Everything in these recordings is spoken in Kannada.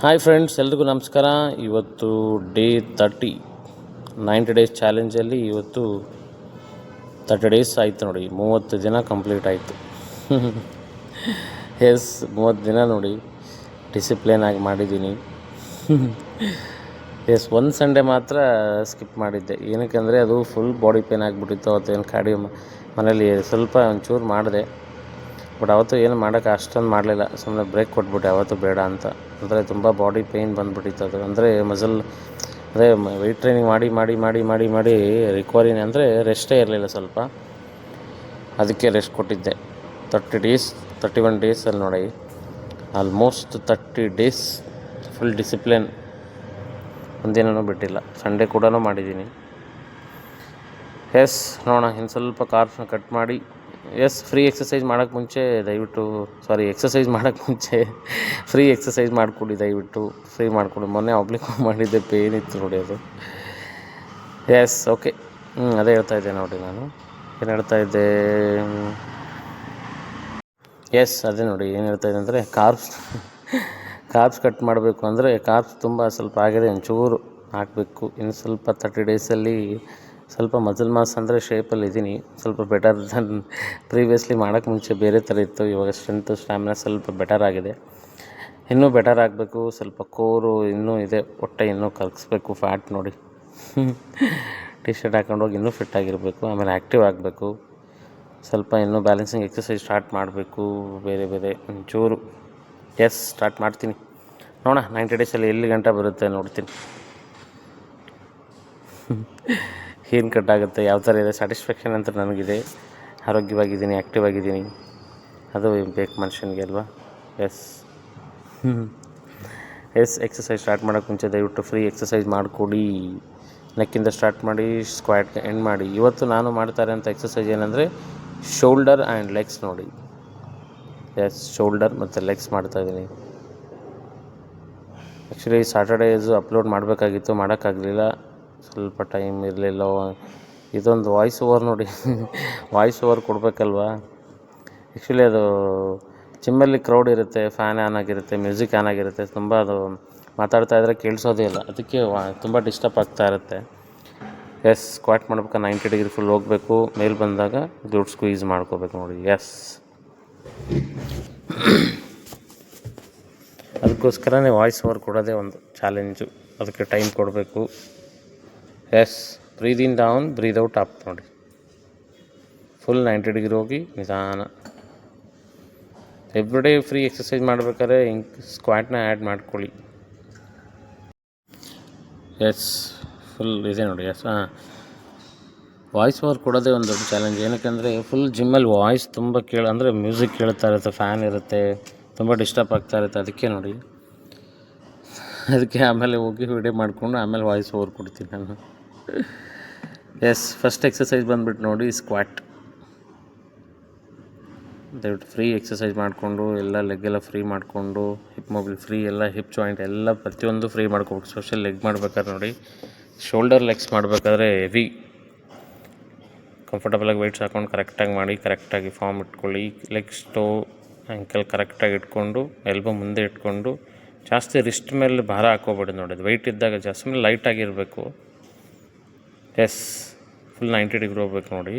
ಹಾಯ್ ಫ್ರೆಂಡ್ಸ್, ಎಲ್ರಿಗೂ ನಮಸ್ಕಾರ. ಇವತ್ತು ಡೇ ತರ್ಟಿ, ನೈಂಟಿ ಡೇಸ್ ಚಾಲೆಂಜಲ್ಲಿ ಇವತ್ತು ತರ್ಟಿ ಡೇಸ್ ಆಯಿತು ನೋಡಿ, ಮೂವತ್ತು ದಿನ ಕಂಪ್ಲೀಟ್ ಆಯಿತು. ಎಸ್ ಮೂವತ್ತು ದಿನ ನೋಡಿ, ಡಿಸಿಪ್ಲಿನ್ ಆಗಿ ಮಾಡಿದ್ದೀನಿ. ಎಸ್ ಒಂದು ಸಂಡೇ ಮಾತ್ರ ಸ್ಕಿಪ್ ಮಾಡಿದ್ದೆ. ಏನಕ್ಕೆ ಅಂದರೆ ಅದು ಫುಲ್ ಬಾಡಿ ಪೇನ್ ಆಗಿಬಿಟ್ಟಿತ್ತು, ಅವತ್ತೇನು ಕಾರ್ಡಿಯೋ ಮನೇಲಿ ಸ್ವಲ್ಪ ಒಂಚೂರು ಮಾಡಿದೆ. ಬಟ್ ಅವತ್ತು ಏನು ಮಾಡೋಕ್ಕೆ ಅಷ್ಟೊಂದು ಮಾಡಲಿಲ್ಲ. ಸುಮ್ಮನೆ ಬ್ರೇಕ್ ಕೊಟ್ಬಿಟ್ಟೆ ಅವತ್ತು ಬೇಡ ಅಂತ. ಅಂದರೆ ತುಂಬ ಬಾಡಿ ಪೇಯ್ನ್ ಬಂದುಬಿಟ್ಟಿತ್ತು ಅದು. ಅಂದರೆ ಮಸಲ್ ಅದೇ ವೆಯ್ಟ್ ಟ್ರೈನಿಂಗ್ ಮಾಡಿ ಮಾಡಿ ಮಾಡಿ ಮಾಡಿ ಮಾಡಿ ರಿಕವರಿನೇ ಅಂದರೆ ರೆಸ್ಟೇ ಇರಲಿಲ್ಲ ಸ್ವಲ್ಪ. ಅದಕ್ಕೆ ರೆಸ್ಟ್ ಕೊಟ್ಟಿದ್ದೆ. ತರ್ಟಿ ಡೇಸ್ ತರ್ಟಿ ಒನ್ ಡೇಸಲ್ಲಿ ನೋಡಿ. Almost thirty days full discipline ಒಂದಿನೂ ಬಿಟ್ಟಿಲ್ಲ. ಸಂಡೇ ಕೂಡ ಮಾಡಿದ್ದೀನಿ. ಎಸ್ ನೋಡೋಣ. ಇನ್ನು ಸ್ವಲ್ಪ ಕಾರ್ಸ್ನ ಕಟ್ ಮಾಡಿ. ಎಸ್ ಫ್ರೀ ಎಕ್ಸಸೈಸ್ ಮಾಡೋಕ್ಕೆ ಮುಂಚೆ ದಯವಿಟ್ಟು ಸಾರಿ ಎಕ್ಸಸೈಸ್ ಮಾಡೋಕ್ಕೆ ಮುಂಚೆ ಫ್ರೀ ಎಕ್ಸಸೈಸ್ ಮಾಡಿಕೊಡಿ, ದಯವಿಟ್ಟು. ಫ್ರೀ ಮಾಡಿಕೊಡಿ. ಮೊನ್ನೆ ಒಬ್ಲಿಕ್ ಮಾಡಿದ್ದೆ ಪೇನ್ ಇತ್ತು ನೋಡಿ ಅದು. ಎಸ್ ಓಕೆ ಹ್ಞೂ ಅದೇ ಹೇಳ್ತಾ ಇದ್ದೆ ನೋಡಿ ನಾನು. ಏನು ಹೇಳ್ತಾ ಇದ್ದೆ? ಎಸ್ ಅದೇ ನೋಡಿ, ಏನು ಹೇಳ್ತಾ ಇದ್ದೆ ಅಂದರೆ ಕಾರ್ಬ್ಸ್ ಕಾರ್ಬ್ಸ್ ಕಟ್ ಮಾಡಬೇಕು ಅಂದರೆ ಕಾರ್ಬ್ಸ್ ತುಂಬ ಸ್ವಲ್ಪ ಆಗಿದೆ, ಒಂಚೂರು ಹಾಕಬೇಕು. ಇನ್ನು ಸ್ವಲ್ಪ ತರ್ಟಿ ಡೇಸಲ್ಲಿ ಸ್ವಲ್ಪ ಮಜಲ್ ಮಾಸ್ ಅಂದರೆ ಶೇಪಲ್ಲಿ ಇದ್ದೀನಿ. ಸ್ವಲ್ಪ ಬೆಟರ್ ದನ್ ಪ್ರೀವಿಯಸ್ಲಿ ಮಾಡೋಕ್ಕೆ ಮುಂಚೆ ಬೇರೆ ಥರ ಇತ್ತು. ಇವಾಗ ಸ್ಟ್ರೆಂತ್ ಸ್ಟ್ಯಾಮಿನಾ ಸ್ವಲ್ಪ ಬೆಟರ್ ಆಗಿದೆ. ಇನ್ನೂ ಬೆಟರ್ ಆಗಬೇಕು. ಸ್ವಲ್ಪ ಕೋರು ಇನ್ನೂ ಇದೆ. ಹೊಟ್ಟೆ ಇನ್ನೂ ಕರಗಿಸ್ಬೇಕು ಫ್ಯಾಟ್ ನೋಡಿ. ಟಿ ಶರ್ಟ್ ಹಾಕೊಂಡೋಗಿ ಇನ್ನೂ ಫಿಟ್ ಆಗಿರಬೇಕು. ಆಮೇಲೆ ಆ್ಯಕ್ಟಿವ್ ಆಗಬೇಕು. ಸ್ವಲ್ಪ ಇನ್ನೂ ಬ್ಯಾಲೆನ್ಸಿಂಗ್ ಎಕ್ಸಸೈಸ್ ಸ್ಟಾರ್ಟ್ ಮಾಡಬೇಕು. ಬೇರೆ ಬೇರೆ ಒಂಚೂರು. ಎಸ್ ಸ್ಟಾರ್ಟ್ ಮಾಡ್ತೀನಿ. ನೋಡೋಣ ನೈಂಟಿ ಡೇಸಲ್ಲಿ ಎಲ್ಲಿ ಗಂಟೆ ಬರುತ್ತೆ ನೋಡ್ತೀನಿ. ಏನು ಕಟ್ ಆಗುತ್ತೆ ಯಾವ ಥರ ಇದೆ ಸ್ಯಾಟಿಸ್ಫ್ಯಾಕ್ಷನ್ ಅಂತ ನನಗಿದೆ. ಆರೋಗ್ಯವಾಗಿದ್ದೀನಿ ಆ್ಯಕ್ಟಿವ್ ಆಗಿದ್ದೀನಿ. ಅದು ಬೇಕು ಮನುಷ್ಯನಿಗೆ ಅಲ್ವಾ? ಎಸ್ ಎಸ್ ಎಕ್ಸಸೈಸ್ ಸ್ಟಾರ್ಟ್ ಮಾಡೋಕ್ಕೆ ಮುಂಚೆ ದಯವಿಟ್ಟು ಫ್ರೀ ಎಕ್ಸಸೈಸ್ ಮಾಡಿಕೊಡಿ. ನೆಕ್ಕಿಂದ ಸ್ಟಾರ್ಟ್ ಮಾಡಿ ಸ್ಕ್ವಾಟ್ಗೆ ಎಂಡ್ ಮಾಡಿ. ಇವತ್ತು ನಾನು ಮಾಡ್ತಾರೆ ಅಂತ ಎಕ್ಸಸೈಸ್ ಏನಂದರೆ ಶೋಲ್ಡರ್ ಆ್ಯಂಡ್ ಲೆಗ್ಸ್ ನೋಡಿ. ಎಸ್ ಶೋಲ್ಡರ್ ಮತ್ತು ಲೆಗ್ಸ್ ಮಾಡ್ತಾಯಿದ್ದೀನಿ ಆ್ಯಕ್ಚುಲಿ ಸ್ಯಾಟರ್ಡೇಸು ಅಪ್ಲೋಡ್ ಮಾಡಬೇಕಾಗಿತ್ತು ಮಾಡೋಕ್ಕಾಗಲಿಲ್ಲ. ಸ್ವಲ್ಪ ಟೈಮ್ ಇರಲಿಲ್ಲ. ಇದೊಂದು ವಾಯ್ಸ್ ಓವರ್ ನೋಡಿ. ವಾಯ್ಸ್ ಓವರ್ ಕೊಡಬೇಕಲ್ವಾ? ಆ್ಯಕ್ಚುಲಿ ಅದು ಜಿಮ್ಮಲ್ಲಿ ಕ್ರೌಡ್ ಇರುತ್ತೆ ಫ್ಯಾನ್ ಆನ್ ಆಗಿರುತ್ತೆ ಮ್ಯೂಸಿಕ್ ಆನ್ ಆಗಿರುತ್ತೆ. ತುಂಬ ಅದು ಮಾತಾಡ್ತಾ ಇದ್ದರೆ ಕೇಳಿಸೋದೇ ಇಲ್ಲ. ಅದಕ್ಕೆ ವಾ, ತುಂಬ ಡಿಸ್ಟರ್ಬ್ ಆಗ್ತಾ ಇರುತ್ತೆ. ಎಸ್ ಸ್ಕ್ವಾಟ್ ಮಾಡ್ಬೇಕು? ನೈಂಟಿ ಡಿಗ್ರಿ ಫುಲ್ ಹೋಗಬೇಕು. ಮೇಲೆ ಬಂದಾಗ ಗ್ಲೂಟ್ ಸ್ಕ್ವೀಸ್ ಮಾಡ್ಕೋಬೇಕು ನೋಡಿ. ಎಸ್ ಅದಕ್ಕೋಸ್ಕರನೇ ವಾಯ್ಸ್ ಓವರ್ ಕೊಡೋದೇ ಒಂದು ಚಾಲೆಂಜು ಅದಕ್ಕೆ ಟೈಮ್ ಕೊಡಬೇಕು. Yes breathe in down breathe out up ನೋಡಿ. ಫುಲ್ ನೈಂಟಿ ಡಿಗ್ರಿ ಹೋಗಿ ನಿಧಾನ. ಎವ್ರಿ ಡೇ ಫ್ರೀ ಎಕ್ಸಸೈಸ್ ಮಾಡ್ಬೇಕಾದ್ರೆ ಹಿಂಗೆ ಸ್ಕ್ವಾಟ್ನ ಆ್ಯಡ್ ಮಾಡ್ಕೊಳ್ಳಿ. ಎಸ್ ಫುಲ್ ಇದೆ ನೋಡಿ ಎಸ್ ಹಾಂ. ವಾಯ್ಸ್ ಓವರ್ ಕೊಡೋದೇ ಒಂದು ದೊಡ್ಡ ಚಾಲೆಂಜ್ ಏನಕ್ಕೆ ಫುಲ್ ಜಿಮ್ಮಲ್ಲಿ ವಾಯ್ಸ್ ತುಂಬ ಕೇಳ, ಅಂದರೆ ಮ್ಯೂಸಿಕ್ ಕೇಳ್ತಾ ಇರುತ್ತೆ ಫ್ಯಾನ್ ಇರುತ್ತೆ, ತುಂಬ ಡಿಸ್ಟರ್ಬ್ ಆಗ್ತಾ ಇರುತ್ತೆ, ಅದಕ್ಕೆ ನೋಡಿ. ಅದಕ್ಕೆ ಆಮೇಲೆ ಹೋಗಿ ವಿಡಿಯೋ ಮಾಡಿಕೊಂಡು ಆಮೇಲೆ ವಾಯ್ಸ್ ಓವರ್ ಕೊಡ್ತೀನಿ ನಾನು. ಎಸ್ ಫಸ್ಟ್ ಎಕ್ಸಸೈಸ್ ಬಂದ್ಬಿಟ್ಟು ನೋಡಿ ಸ್ಕ್ವಾಟ್ ದಯವಿಟ್ಟು ಫ್ರೀ ಎಕ್ಸಸೈಸ್ ಮಾಡಿಕೊಂಡು, ಎಲ್ಲ ಲೆಗ್ಗೆಲ್ಲ ಫ್ರೀ ಮಾಡಿಕೊಂಡು ಹಿಪ್ ಮೊಬೈಲ್ ಫ್ರೀ ಎಲ್ಲ ಹಿಪ್ ಜಾಯಿಂಟ್ ಎಲ್ಲ ಪ್ರತಿಯೊಂದು ಫ್ರೀ ಮಾಡ್ಕೊಬೇಕು. ಸ್ಪೆಷಲ್ ಲೆಗ್ ಮಾಡ್ಬೇಕಾದ್ರೆ ನೋಡಿ ಶೋಲ್ಡರ್ ಲೆಗ್ಸ್ ಮಾಡಬೇಕಾದ್ರೆ ಹೆವಿ ಕಂಫರ್ಟಬಲಾಗಿ ವೆಯ್ಟ್ಸ್ ಹಾಕೊಂಡು ಕರೆಕ್ಟಾಗಿ ಮಾಡಿ ಕರೆಕ್ಟಾಗಿ ಫಾರ್ಮ್ ಇಟ್ಕೊಳ್ಳಿ. ಲೆಗ್ ಸ್ಟೋ ಆ್ಯಂಕಲ್ ಕರೆಕ್ಟಾಗಿ ಇಟ್ಕೊಂಡು ಎಲ್ಬೋ ಮುಂದೆ ಇಟ್ಕೊಂಡು, ಜಾಸ್ತಿ ರಿಸ್ಟ್ ಮೇಲೆ ಭಾರ ಹಾಕೋಬೇಡಿ ನೋಡಿ. ವೆಯ್ಟ್ ಇದ್ದಾಗ ಜಾಸ್ತಿ ಮೇಲೆ ಲೈಟಾಗಿರಬೇಕು ಎಸ್ ಫುಲ್ ನೈಂಟಿ ಡಿಗ್ರಿ ಹೋಗ್ಬೇಕು ನೋಡಿ.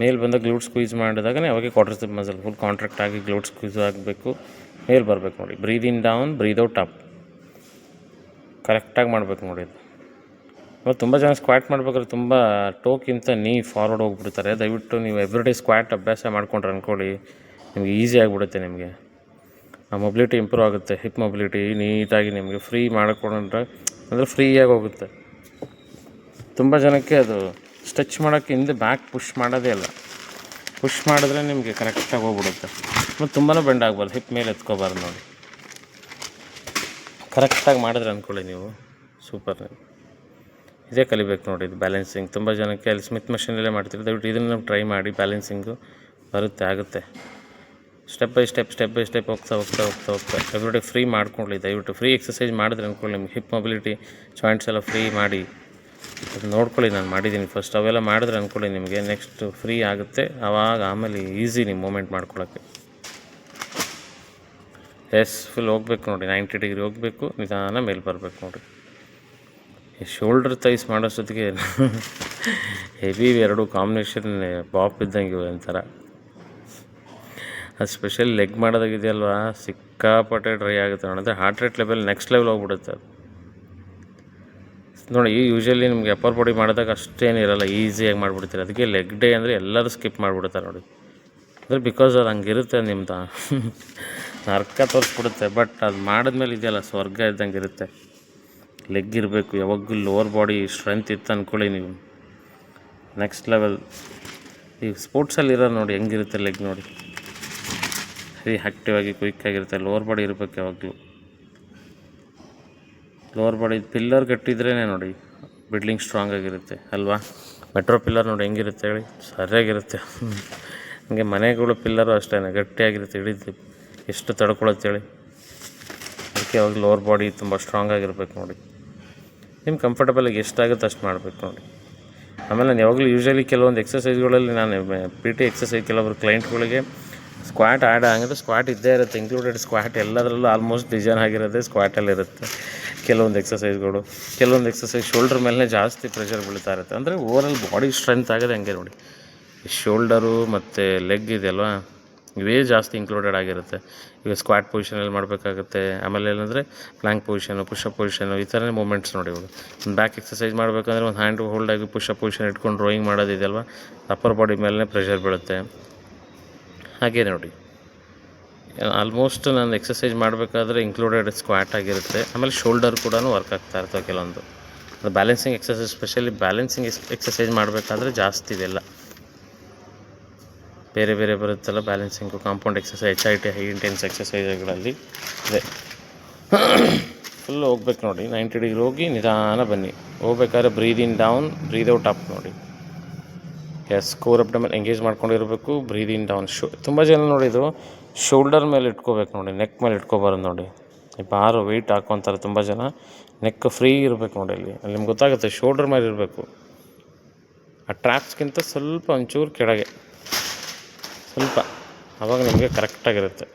ಮೇಲೆ ಬಂದ ಗ್ಲೂಟ್ ಸ್ಕ್ವೀಸ್ ಮಾಡಿದಾಗನೇ ಅವಾಗೆ ಕ್ವಾರ್ಟರ್ಸ್ ಮಸಲ್ ಫುಲ್ ಕಾಂಟ್ರಾಕ್ಟ್ ಆಗಿ ಗ್ಲೂಟ್ ಸ್ಕ್ವೀಸ್ ಆಗಬೇಕು. ಮೇಲೆ ಬರಬೇಕು ನೋಡಿ. Breathe in down breathe out up ಕರೆಕ್ಟಾಗಿ ಮಾಡಬೇಕು ನೋಡಿ ಮತ್ತು ತುಂಬ ಜನ ಸ್ಕ್ವಾಟ್ ಮಾಡ್ಬೇಕಾದ್ರೆ ತುಂಬ ಟೋಕ್ಕಿಂತ ನೀ ಫಾರ್ವರ್ಡ್ ಹೋಗ್ಬಿಡ್ತಾರೆ. ದಯವಿಟ್ಟು ನೀವು ಎವ್ರಿಡೇ ಸ್ಕ್ವಾಟ್ ಅಭ್ಯಾಸ ಮಾಡ್ಕೊಂಡ್ರೆ ಅಂದ್ಕೊಳ್ಳಿ ನಿಮಗೆ ಈಸಿ ಆಗಿಬಿಡುತ್ತೆ ನಿಮಗೆ. ಆ ಮೊಬಿಲಿಟಿ ಇಂಪ್ರೂವ್ ಆಗುತ್ತೆ. ಹಿಪ್ ಮೊಬಿಲಿಟಿ ನೀಟಾಗಿ ನಿಮಗೆ ಫ್ರೀ ಮಾಡ್ಕೊಂಡ್ರೆ ಅಂದರೆ ಫ್ರೀಯಾಗಿ ಹೋಗುತ್ತೆ. ತುಂಬ ಜನಕ್ಕೆ ಅದು ಸ್ಟಚ್ ಮಾಡೋಕ್ಕೆ ಹಿಂದೆ ಬ್ಯಾಕ್ ಪುಷ್ ಮಾಡೋದೇ ಇಲ್ಲ. ಪುಷ್ ಮಾಡಿದ್ರೆ ನಿಮಗೆ ಕರೆಕ್ಟಾಗಿ ಹೋಗ್ಬಿಡುತ್ತೆ. ಮತ್ತು ತುಂಬಾ ಬೆಂಡ್ ಆಗ್ಬಾರ್ದು ಹಿಪ್ ಮೇಲೆ ಎತ್ಕೋಬಾರ್ದು ನೋಡಿ. ಕರೆಕ್ಟಾಗಿ ಮಾಡಿದ್ರೆ ಅಂದ್ಕೊಳ್ಳಿ ನೀವು. ಸೂಪರ್ ಇದೇ ಕಲಿಬೇಕು ನೋಡಿ, ಇದು ಬ್ಯಾಲೆನ್ಸಿಂಗ್ ತುಂಬ ಜನಕ್ಕೆ ಅಲ್ಲಿ ಸ್ಮಿತ್ ಮಷಿನಲ್ಲೇ ಮಾಡ್ತೀರಿ ದಯವಿಟ್ಟು ಇದನ್ನು ಟ್ರೈ ಮಾಡಿ ಬ್ಯಾಲೆನ್ಸಿಂಗು ಬರುತ್ತೆ, ಆಗುತ್ತೆ. Step by step step by step ಹೋಗ್ತಾ ಹೋಗ್ತಾ ಹೋಗ್ತಾ ಹೋಗ್ತಾ. ಎವ್ರಿಡೇ ಫ್ರೀ ಮಾಡ್ಕೊಳ್ಳಿ, ದಯವಿಟ್ಟು. ಫ್ರೀ ಎಕ್ಸಸೈಸ್ ಮಾಡಿದ್ರೆ ಅಂದ್ಕೊಳ್ಳಿ ನಿಮ್ಗೆ. ಹಿಪ್ ಮೊಬಿಲಿಟಿ ಜಾಯಿಂಟ್ಸ್ ಎಲ್ಲ ಫ್ರೀ ಮಾಡಿ. ಅದು ನೋಡ್ಕೊಳ್ಳಿ, ನಾನು ಮಾಡಿದ್ದೀನಿ ಫಸ್ಟ್ ಅವೆಲ್ಲ ಮಾಡಿದ್ರೆ ಅಂದ್ಕೊಳ್ಳಿ ನಿಮಗೆ ನೆಕ್ಸ್ಟ್ ಫ್ರೀ ಆಗುತ್ತೆ. ಆವಾಗ ಆಮೇಲೆ ಈಸಿ ನಿಮ್ಮ ಮೂಮೆಂಟ್ ಮಾಡ್ಕೊಳ್ಳೋಕ್ಕೆ. ಎಸ್ ಫುಲ್ ಹೋಗ್ಬೇಕು ನೋಡಿ ನೈಂಟಿ ಡಿಗ್ರಿ ಹೋಗಬೇಕು, ನಿಧಾನ ಮೇಲೆ ಬರಬೇಕು ನೋಡಿ. ಈ ಶೋಲ್ಡರ್ ತೈಸ್ ಮಾಡೋಷ್ಟೊತ್ತಿಗೆ ಹೆವಿ ಎರಡು ಕಾಂಬಿನೇಷನ್ ಬಾಪ್ ಇದ್ದಂಗೆ ಒಂಥರ. ಅದು ಸ್ಪೆಷಲ್ ಲೆಗ್ ಮಾಡೋದಾಗಿದೆಯಲ್ವಾ? ಸಿಕ್ಕಾಪಟ್ಟೆ ಡ್ರೈ ಆಗುತ್ತೆ ನೋಡಿದ್ರೆ heart rate level next level ಹೋಗ್ಬಿಡುತ್ತೆ ಅದು. ನೋಡಿ ಯೂಶ್ವಲಿ ನಿಮ್ಗೆ ಅಪ್ಪರ್ ಬಾಡಿ ಮಾಡಿದಾಗ ಅಷ್ಟೇನಿರಲ್ಲ ಈಸಿಯಾಗಿ ಮಾಡಿಬಿಡ್ತೀರಿ. ಅದಕ್ಕೆ ಲೆಗ್ ಡೇ ಅಂದರೆ ಎಲ್ಲರೂ ಸ್ಕಿಪ್ ಮಾಡಿಬಿಡ್ತಾರೆ ನೋಡಿ. ಅಂದರೆ ಬಿಕಾಸ್ ಅದು ಹಂಗಿರುತ್ತೆ ನಿಮ್ದು. ನರ್ಕ ತೋರಿಸ್ಬಿಡುತ್ತೆ ಬಟ್ ಅದು ಮಾಡಿದ್ಮೇಲೆ ಇದೆಯಲ್ಲ, ಸ್ವರ್ಗ ಇದ್ದಂಗೆ ಇರುತ್ತೆ. ಲೆಗ್ ಇರಬೇಕು, ಯಾವಾಗಲೂ ಲೋವರ್ ಬಾಡಿ ಸ್ಟ್ರೆಂತ್ ಇತ್ತು ಅಂದ್ಕೊಳ್ಳಿ ನೀವು. ನೆಕ್ಸ್ಟ್ ಲೆವೆಲ್ ಈಗ ಸ್ಪೋರ್ಟ್ಸಲ್ಲಿ ಇರೋ ನೋಡಿ, ಹೆಂಗಿರುತ್ತೆ ಲೆಗ್ ನೋಡಿ. ಹೆವಿ ಆ್ಯಕ್ಟಿವ್ ಆಗಿ ಕ್ವಿಕ್ ಆಗಿರುತ್ತೆ ಲೋವರ್ ಬಾಡಿ ಇರಬೇಕು ಯಾವಾಗಲೂ. ಲೋವರ್ ಬಾಡಿ ಪಿಲ್ಲರ್ ಗಟ್ಟಿದ್ರೇ ನೋಡಿ ಬಿಲ್ಡಿಂಗ್ ಸ್ಟ್ರಾಂಗ್ ಆಗಿರುತ್ತೆ, ಅಲ್ವಾ? ಮೆಟ್ರೋ ಪಿಲ್ಲರ್ ನೋಡಿ ಹೆಂಗಿರುತ್ತೆ ಹೇಳಿ? ಸರಿಯಾಗಿರುತ್ತೆ. ಹಂಗೆ ಮನೆಗಳು ಪಿಲ್ಲರು ಅಷ್ಟೇ ಗಟ್ಟಿಯಾಗಿರುತ್ತೆ, ಹಿಡಿದು ಎಷ್ಟು ತಡ್ಕೊಳತ್ತೆ ಹೇಳಿ? ಅದಕ್ಕೆ ಅವಾಗ ಲೋವರ್ ಬಾಡಿ ತುಂಬ ಸ್ಟ್ರಾಂಗ್ ಆಗಿರ್ಬೇಕು ನೋಡಿ. ನಿಮ್ಮ ಕಂಫರ್ಟಬಲಾಗಿ ಎಷ್ಟಾಗುತ್ತೆ ಅಷ್ಟು ಮಾಡಬೇಕು ನೋಡಿ. ಆಮೇಲೆ ನಾನು ಯಾವಾಗಲೂ ಯೂಶ್ವಲಿ ಕೆಲವೊಂದು ಎಕ್ಸಸೈಸ್ಗಳಲ್ಲಿ ನಾನು ಪಿ ಟಿ ಎಕ್ಸಸೈಸ್ ಕೆಲವೊಬ್ಬರು ಕ್ಲೈಂಟ್ಗಳಿಗೆ ಸ್ಕ್ವಾಟ್ ಆ್ಯಡ್ ಆಗಿದ್ರೆ ಸ್ಕ್ವಾಟ್ ಇದ್ದೇ ಇರುತ್ತೆ ಇನ್ಕ್ಲೂಡೆಡ್ ಸ್ಕ್ವಾಟ್ ಎಲ್ಲದರಲ್ಲೂ ಆಲ್ಮೋಸ್ಟ್ ಡಿಸೈನ್ ಆಗಿರೋದೇ ಸ್ಕ್ವಾಟಲ್ಲಿ ಇರುತ್ತೆ ಕೆಲವೊಂದು ಎಕ್ಸಸೈಸ್ಗಳು ಕೆಲವೊಂದು ಎಕ್ಸಸೈಸ್ ಶೋಲ್ಡ್ರ್ ಮೇಲೆ ಜಾಸ್ತಿ ಪ್ರೆಷರ್ ಬೀಳ್ತಾ ಇರುತ್ತೆ. ಅಂದರೆ ಓವರಾಲ್ ಬಾಡಿ ಸ್ಟ್ರೆಂತ್ ಆಗೋದು ಹಂಗೆ ನೋಡಿ. ಶೋಲ್ಡರು ಮತ್ತು ಲೆಗ್ ಇದೆಯಲ್ವಾ? ಇವೇ ಜಾಸ್ತಿ ಇನ್ಕ್ಲೂಡೆಡ್ ಆಗಿರುತ್ತೆ. ಈಗ ಸ್ಕ್ವಾಟ್ ಪೊಸಿಷನಲ್ಲಿ ಮಾಡಬೇಕಾಗುತ್ತೆ. ಆಮೇಲೆ ಏನಂದರೆ ಪ್ಲ್ಯಾಂಕ್ ಪೊಸಿಷನು ಪುಷಪ್ ಪೊಸಿಷನು ಈ ಥರನೇ ಮೂಮೆಂಟ್ಸ್ ನೋಡಿ ಇವಾಗ. ಒಂದು ಬ್ಯಾಕ್ ಎಕ್ಸಸೈಸ್ ಮಾಡಬೇಕಂದ್ರೆ ಒಂದು ಹ್ಯಾಂಡ್ ಹೋಲ್ಡ್ ಆಗಿ ಪುಷಪ್ ಪೊಸಿಷನ್ ಇಟ್ಕೊಂಡು ಡ್ರಾಯಿಂಗ್ ಮಾಡೋದಿದೆಯಲ್ವ? ಅಪ್ಪರ್ ಬಾಡಿ ಮೇಲೆ ಪ್ರೆಷರ್ ಬೀಳುತ್ತೆ. ಹಾಗೆ ನೋಡಿ. ಆಲ್ಮೋಸ್ಟ್ ನಾನು ಎಕ್ಸಸೈಸ್ ಮಾಡಬೇಕಾದ್ರೆ ಇನ್ಕ್ಲೂಡೆಡ್ ಸ್ಕ್ವಾಟ್ ಆಗಿರುತ್ತೆ. ಆಮೇಲೆ ಶೋಲ್ಡರ್ ಕೂಡ ವರ್ಕ್ ಆಗ್ತಾ ಇರ್ತವೆ ಕೆಲವೊಂದು. ಅದು balancing exercise specially balancing exercise ಮಾಡಬೇಕಾದ್ರೆ ಜಾಸ್ತಿ ಇವೆಲ್ಲ ಬೇರೆ ಬೇರೆ ಬರುತ್ತಲ್ಲ balancing compound exercise H I T high intense ಎಕ್ಸಸೈಸ್ಗಳಲ್ಲಿ ಇದೆ. ಫುಲ್ ಹೋಗ್ಬೇಕು ನೋಡಿ ನೈಂಟಿ ಡಿಗ್ರಿ ಹೋಗಿ ನಿಧಾನ ಬನ್ನಿ. ಹೋಗ್ಬೇಕಾದ್ರೆ breathe down breathe out up ನೋಡಿ. ಎಸ್ ಕೋರ್ ಅಪ್ಡಮನ್ ಎಂಗೇಜ್ ಮಾಡ್ಕೊಂಡಿರಬೇಕು. ಬ್ರೀದ್ ಇನ್ ಡೌನ್ ಶೋ ತುಂಬ ಜನ ನೋಡಿದ್ರು ಶೋಲ್ಡರ್ ಮೇಲೆ ಇಟ್ಕೋಬೇಕು ನೋಡಿ. ನೆಕ್ ಮೇಲೆ ಇಟ್ಕೋಬಾರ್ದು ನೋಡಿ. ಬಾರು ವೆಯ್ಟ್ ಹಾಕೊತಾರೆ ತುಂಬ ಜನ. ನೆಕ್ ಫ್ರೀ ಇರಬೇಕು ನೋಡಿ ಅಲ್ಲಿ. ನಿಮ್ಗೆ ಗೊತ್ತಾಗುತ್ತೆ ಶೋಲ್ಡರ್ ಮೇಲೆ ಇರಬೇಕು. ಆ ಟ್ರ್ಯಾಪ್ಸ್ಗಿಂತ ಸ್ವಲ್ಪ ಒಂಚೂರು ಕೆಳಗೆ. ಸ್ವಲ್ಪ. ಅವಾಗ ನಿಮಗೆ ಕರೆಕ್ಟಾಗಿರುತ್ತೆ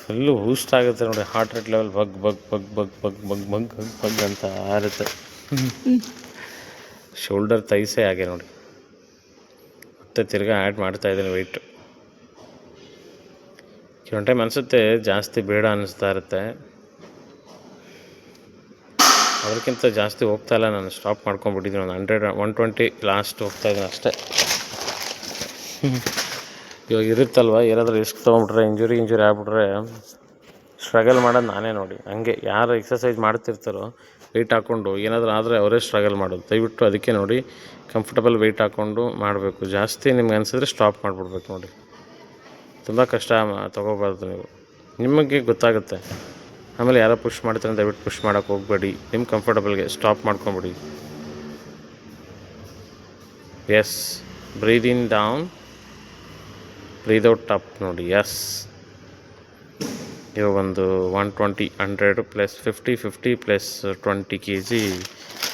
ಫುಲ್ಲು ಬೂಸ್ಟ್ ಆಗುತ್ತೆ ನೋಡಿ. ಹಾರ್ಟ್ ರೇಟ್ ಲೆವೆಲ್ ಬಗ್ ಬಗ್ ಬಗ್ ಬಗ್ ಬಗ್ ಬಗ್ ಬಗ್ ಬಗ್ ಬಗ್ ಅಂತ ಇರುತ್ತೆ ಶೋಲ್ಡರ್ ತೈಸೇ ಹಾಗೆ ನೋಡಿ. ಮತ್ತೆ ತಿರ್ಗಾ ಆ್ಯಡ್ ಮಾಡ್ತಾ ಇದ್ದೀನಿ ವೆಯ್ಟು ಕೆಲವೊಂದು ಟೈಮ್ ಅನಿಸುತ್ತೆ ಜಾಸ್ತಿ ಬೇಡ ಅನ್ನಿಸ್ತಾ ಇರುತ್ತೆ. ಅದಕ್ಕಿಂತ ಜಾಸ್ತಿ ಹೋಗ್ತಾ ಇಲ್ಲ, ನಾನು ಸ್ಟಾಪ್ ಮಾಡ್ಕೊಂಡ್ಬಿಟ್ಟಿದ್ದೀನಿ. ಒಂದು ಹಂಡ್ರೆಡ್ ಒನ್ ಟ್ವೆಂಟಿ ಲಾಸ್ಟ್ ಹೋಗ್ತಾ ಇದ್ದೀನಿ ಅಷ್ಟೇ. ಇವಾಗ ಇರುತ್ತಲ್ವ? ಏನಾದರೂ ರಿಸ್ಕ್ ತೊಗೊಂಬಿಟ್ರೆ ಇಂಜುರಿ ಇಂಜುರಿ ಆಗ್ಬಿಟ್ರೆ ಸ್ಟ್ರಗಲ್ ಮಾಡೋದು ನಾನೇ ನೋಡಿ. ಹಂಗೆ ಯಾರು ಎಕ್ಸಸೈಸ್ ಮಾಡ್ತಿರ್ತಾರೋ ವೆಯ್ಟ್ ಹಾಕ್ಕೊಂಡು ಏನಾದರೂ ಆದರೆ ಅವರೇ ಸ್ಟ್ರಗಲ್ ಮಾಡೋದು. ದಯವಿಟ್ಟು ಅದಕ್ಕೆ ನೋಡಿ ಕಂಫರ್ಟಬಲ್ ವೆಯ್ಟ್ ಹಾಕ್ಕೊಂಡು ಮಾಡಬೇಕು. ಜಾಸ್ತಿ ನಿಮ್ಗೆ ಅನಿಸಿದ್ರೆ ಸ್ಟಾಪ್ ಮಾಡಿಬಿಡ್ಬೇಕು ನೋಡಿ. ತುಂಬ ಕಷ್ಟ ತೊಗೋಬಾರ್ದು ನೀವು. ನಿಮಗೆ ಗೊತ್ತಾಗುತ್ತೆ. ಆಮೇಲೆ ಯಾರೋ ಪುಷ್ ಮಾಡ್ತಾರೆ ದಯವಿಟ್ಟು ಪುಷ್ ಮಾಡೋಕ್ಕೆ ಹೋಗಬೇಡಿ. ನಿಮ್ಮ ಕಂಫರ್ಟಬಲ್ಗೆ ಸ್ಟಾಪ್ ಮಾಡ್ಕೊಂಬಿಡಿ. Yes breathe in down breathe out up ನೋಡಿ. ಎಸ್ ಇವಾಗ ಒಂದು one twenty hundred plus fifty fifty plus twenty K G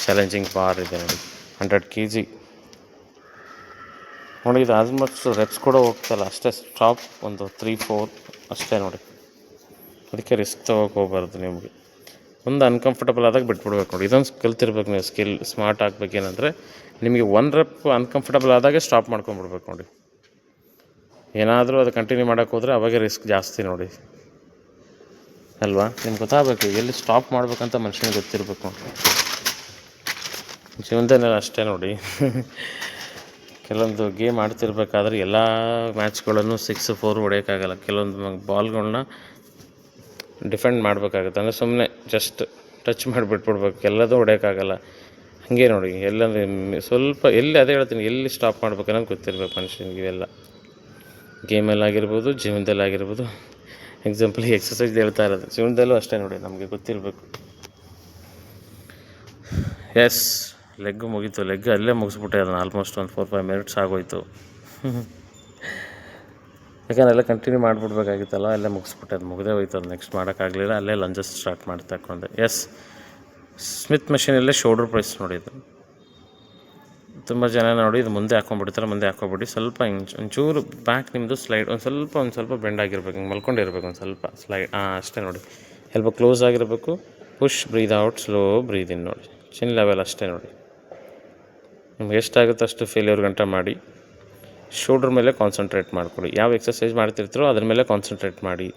challenging bar ಇದೆ ನೋಡಿ. ಹಂಡ್ರೆಡ್ ಕೆ ಜಿ ನೋಡಿ, ಇದು ಆಲ್ಮೋಸ್ಟ್ ರೆಪ್ಸ್ ಕೂಡ ಹೋಗ್ತಲ್ಲ, ಅಷ್ಟೇ ಸ್ಟಾಪ್ ಒಂದು ತ್ರೀ ಫೋರ್ ಅಷ್ಟೇ ನೋಡಿ. ಅದಕ್ಕೆ ರಿಸ್ಕ್ ತೊಗೊಕ್ಕೆ ಹೋಗ್ಬಾರ್ದು ನಿಮಗೆ. ಒಂದು ಅನ್ಕಂಫರ್ಟಬಲ್ ಆದಾಗ ಬಿಟ್ಬಿಡ್ಬೇಕು ನೋಡಿ. ಇದೊಂದು ಕಲ್ತಿರ್ಬೇಕು ನೀವು ಸ್ಕಿಲ್ ಸ್ಮಾರ್ಟ್ ಆಗ್ಬೇಕೇನಂದರೆ ನಿಮಗೆ ಒನ್ ರೆಪ್ ಅನ್ಕಂಫರ್ಟಬಲ್ ಆದಾಗ ಸ್ಟಾಪ್ ಮಾಡ್ಕೊಂಬಿಡ್ಬೇಕು ನೋಡಿ. ಏನಾದರೂ ಅದು ಕಂಟಿನ್ಯೂ ಮಾಡೋಕ್ಕೆ ಹೋದರೆ ಅವಾಗೆ ರಿಸ್ಕ್ ಜಾಸ್ತಿ ನೋಡಿ. ಅಲ್ವಾ? ನಿಮ್ಗೆ ಗೊತ್ತಾಗಬೇಕು, ಎಲ್ಲಿ ಸ್ಟಾಪ್ ಮಾಡ್ಬೇಕಂತ ಮನುಷ್ಯನಿಗೆ ಗೊತ್ತಿರಬೇಕು. ಜೀವನದಲ್ಲಿ ಅಷ್ಟೇ ನೋಡಿ. ಕೆಲವೊಂದು ಗೇಮ್ ಆಡ್ತಿರ್ಬೇಕಾದ್ರೆ ಎಲ್ಲ ಮ್ಯಾಚ್ಗಳನ್ನು ಸಿಕ್ಸ್ ಫೋರ್ ಹೊಡೆಯೋಕ್ಕಾಗಲ್ಲ. ಕೆಲವೊಂದು ಬಾಲ್ಗಳನ್ನ ಡಿಫೆಂಡ್ ಮಾಡಬೇಕಾಗುತ್ತೆ. ಅಂದರೆ ಸುಮ್ಮನೆ ಜಸ್ಟ್ ಟಚ್ ಮಾಡಿಬಿಟ್ಬಿಡ್ಬೇಕು. ಎಲ್ಲದೂ ಹೊಡೆಯೋಕ್ಕಾಗಲ್ಲ. ಹಾಗೆ ನೋಡಿ, ಎಲ್ಲಂದ್ರೆ ಸ್ವಲ್ಪ ಎಲ್ಲಿ ಅದೇ ಹೇಳ್ತೀನಿ, ಎಲ್ಲಿ ಸ್ಟಾಪ್ ಮಾಡ್ಬೇಕನ್ನೋದು ಗೊತ್ತಿರ್ಬೇಕು ಮನುಷ್ಯನಿಗೆ ಇವೆಲ್ಲ. ಗೇಮಲ್ಲಾಗಿರ್ಬೋದು ಜೀವನದಲ್ಲಾಗಿರ್ಬೋದು. ಎಕ್ಸಾಂಪಲ್ ಎಕ್ಸಸೈಸ್ ಹೇಳ್ತಾ ಇರೋದು. ಜೀವನದಲ್ಲೂ ಅಷ್ಟೇ ನೋಡಿ, ನಮಗೆ ಗೊತ್ತಿರಬೇಕು. ಎಸ್ ಲೆಗ್ ಮುಗೀತು. ಲೆಗ್ ಅಲ್ಲೇ ಮುಗಿಸ್ಬಿಟ್ಟೆ ಅದನ್ನು ಆಲ್ಮೋಸ್ಟ್ ಒಂದು ಫೋರ್ ಫೈವ್ ಮಿನಿಟ್ಸ್ ಆಗೋಯ್ತು. ಯಾಕಂದ್ರೆ ಎಲ್ಲ ಕಂಟಿನ್ಯೂ ಮಾಡಿಬಿಡ್ಬೇಕಾಗಿತ್ತಲ್ಲ, ಅಲ್ಲೇ ಮುಗಿಸ್ಬಿಟ್ಟೆ. ಅದು ಮುಗಿದೇ ಹೋಯ್ತು. ಅದು ನೆಕ್ಸ್ಟ್ ಮಾಡೋಕ್ಕಾಗಲಿಲ್ಲ. ಅಲ್ಲೇ ಲಂಜಸ್ ಸ್ಟಾರ್ಟ್ ಮಾಡಿ ತಗೊಂಡೆ ಎಸ್ ಸ್ಮಿತ್ ಮಷೀನಲ್ಲೇ ಶೋಲ್ಡರ್ ಪ್ರೈಸ್ ನೋಡಿದ್ದು. ತುಂಬ ಜನ ನೋಡಿ ಇದು ಮುಂದೆ ಹಾಕೊಂಡ್ಬಿಡ್ತಾರೆ, ಮುಂದೆ ಹಾಕೊಬಿಡಿ ಸ್ವಲ್ಪ ಇಂಚ್ ಒಂಚೂರು ಬ್ಯಾಕ್ ನಿಮ್ಮದು ಸ್ಲೈಡ್ ಒಂದು ಸ್ವಲ್ಪ ಒಂದು ಸ್ವಲ್ಪ ಬೆಂಡ್ ಆಗಿರ್ಬೇಕು, ಹಿಂಗೆ ಮಲ್ಕೊಂಡಿರ್ಬೇಕು ಒಂದು ಸ್ವಲ್ಪ ಸ್ಲೈಡ್ ಹಾಂ ಅಷ್ಟೇ ನೋಡಿ. ಸ್ವಲ್ಪ ಕ್ಲೋಸ್ ಆಗಿರಬೇಕು. Push breathe out slow breathe ನೋಡಿ. ಚಿನ್ ಲೆವೆಲ್ ಅಷ್ಟೇ ನೋಡಿ. ನಿಮ್ಗೆ ಎಷ್ಟಾಗುತ್ತೆ ಅಷ್ಟು ಫೇಲ್ಯೂರ್ ಗಂಟ ಮಾಡಿ ಶೋಲ್ಡ್ರ್ ಮೇಲೆ ಕಾನ್ಸಂಟ್ರೇಟ್ ಮಾಡಿಕೊಡಿ. ಯಾವ ಎಕ್ಸಸೈಸ್ ಮಾಡ್ತಿರ್ತೀರೋ ಅದ್ರ ಮೇಲೆ ಕಾನ್ಸಂಟ್ರೇಟ್ ಮಾಡಿ.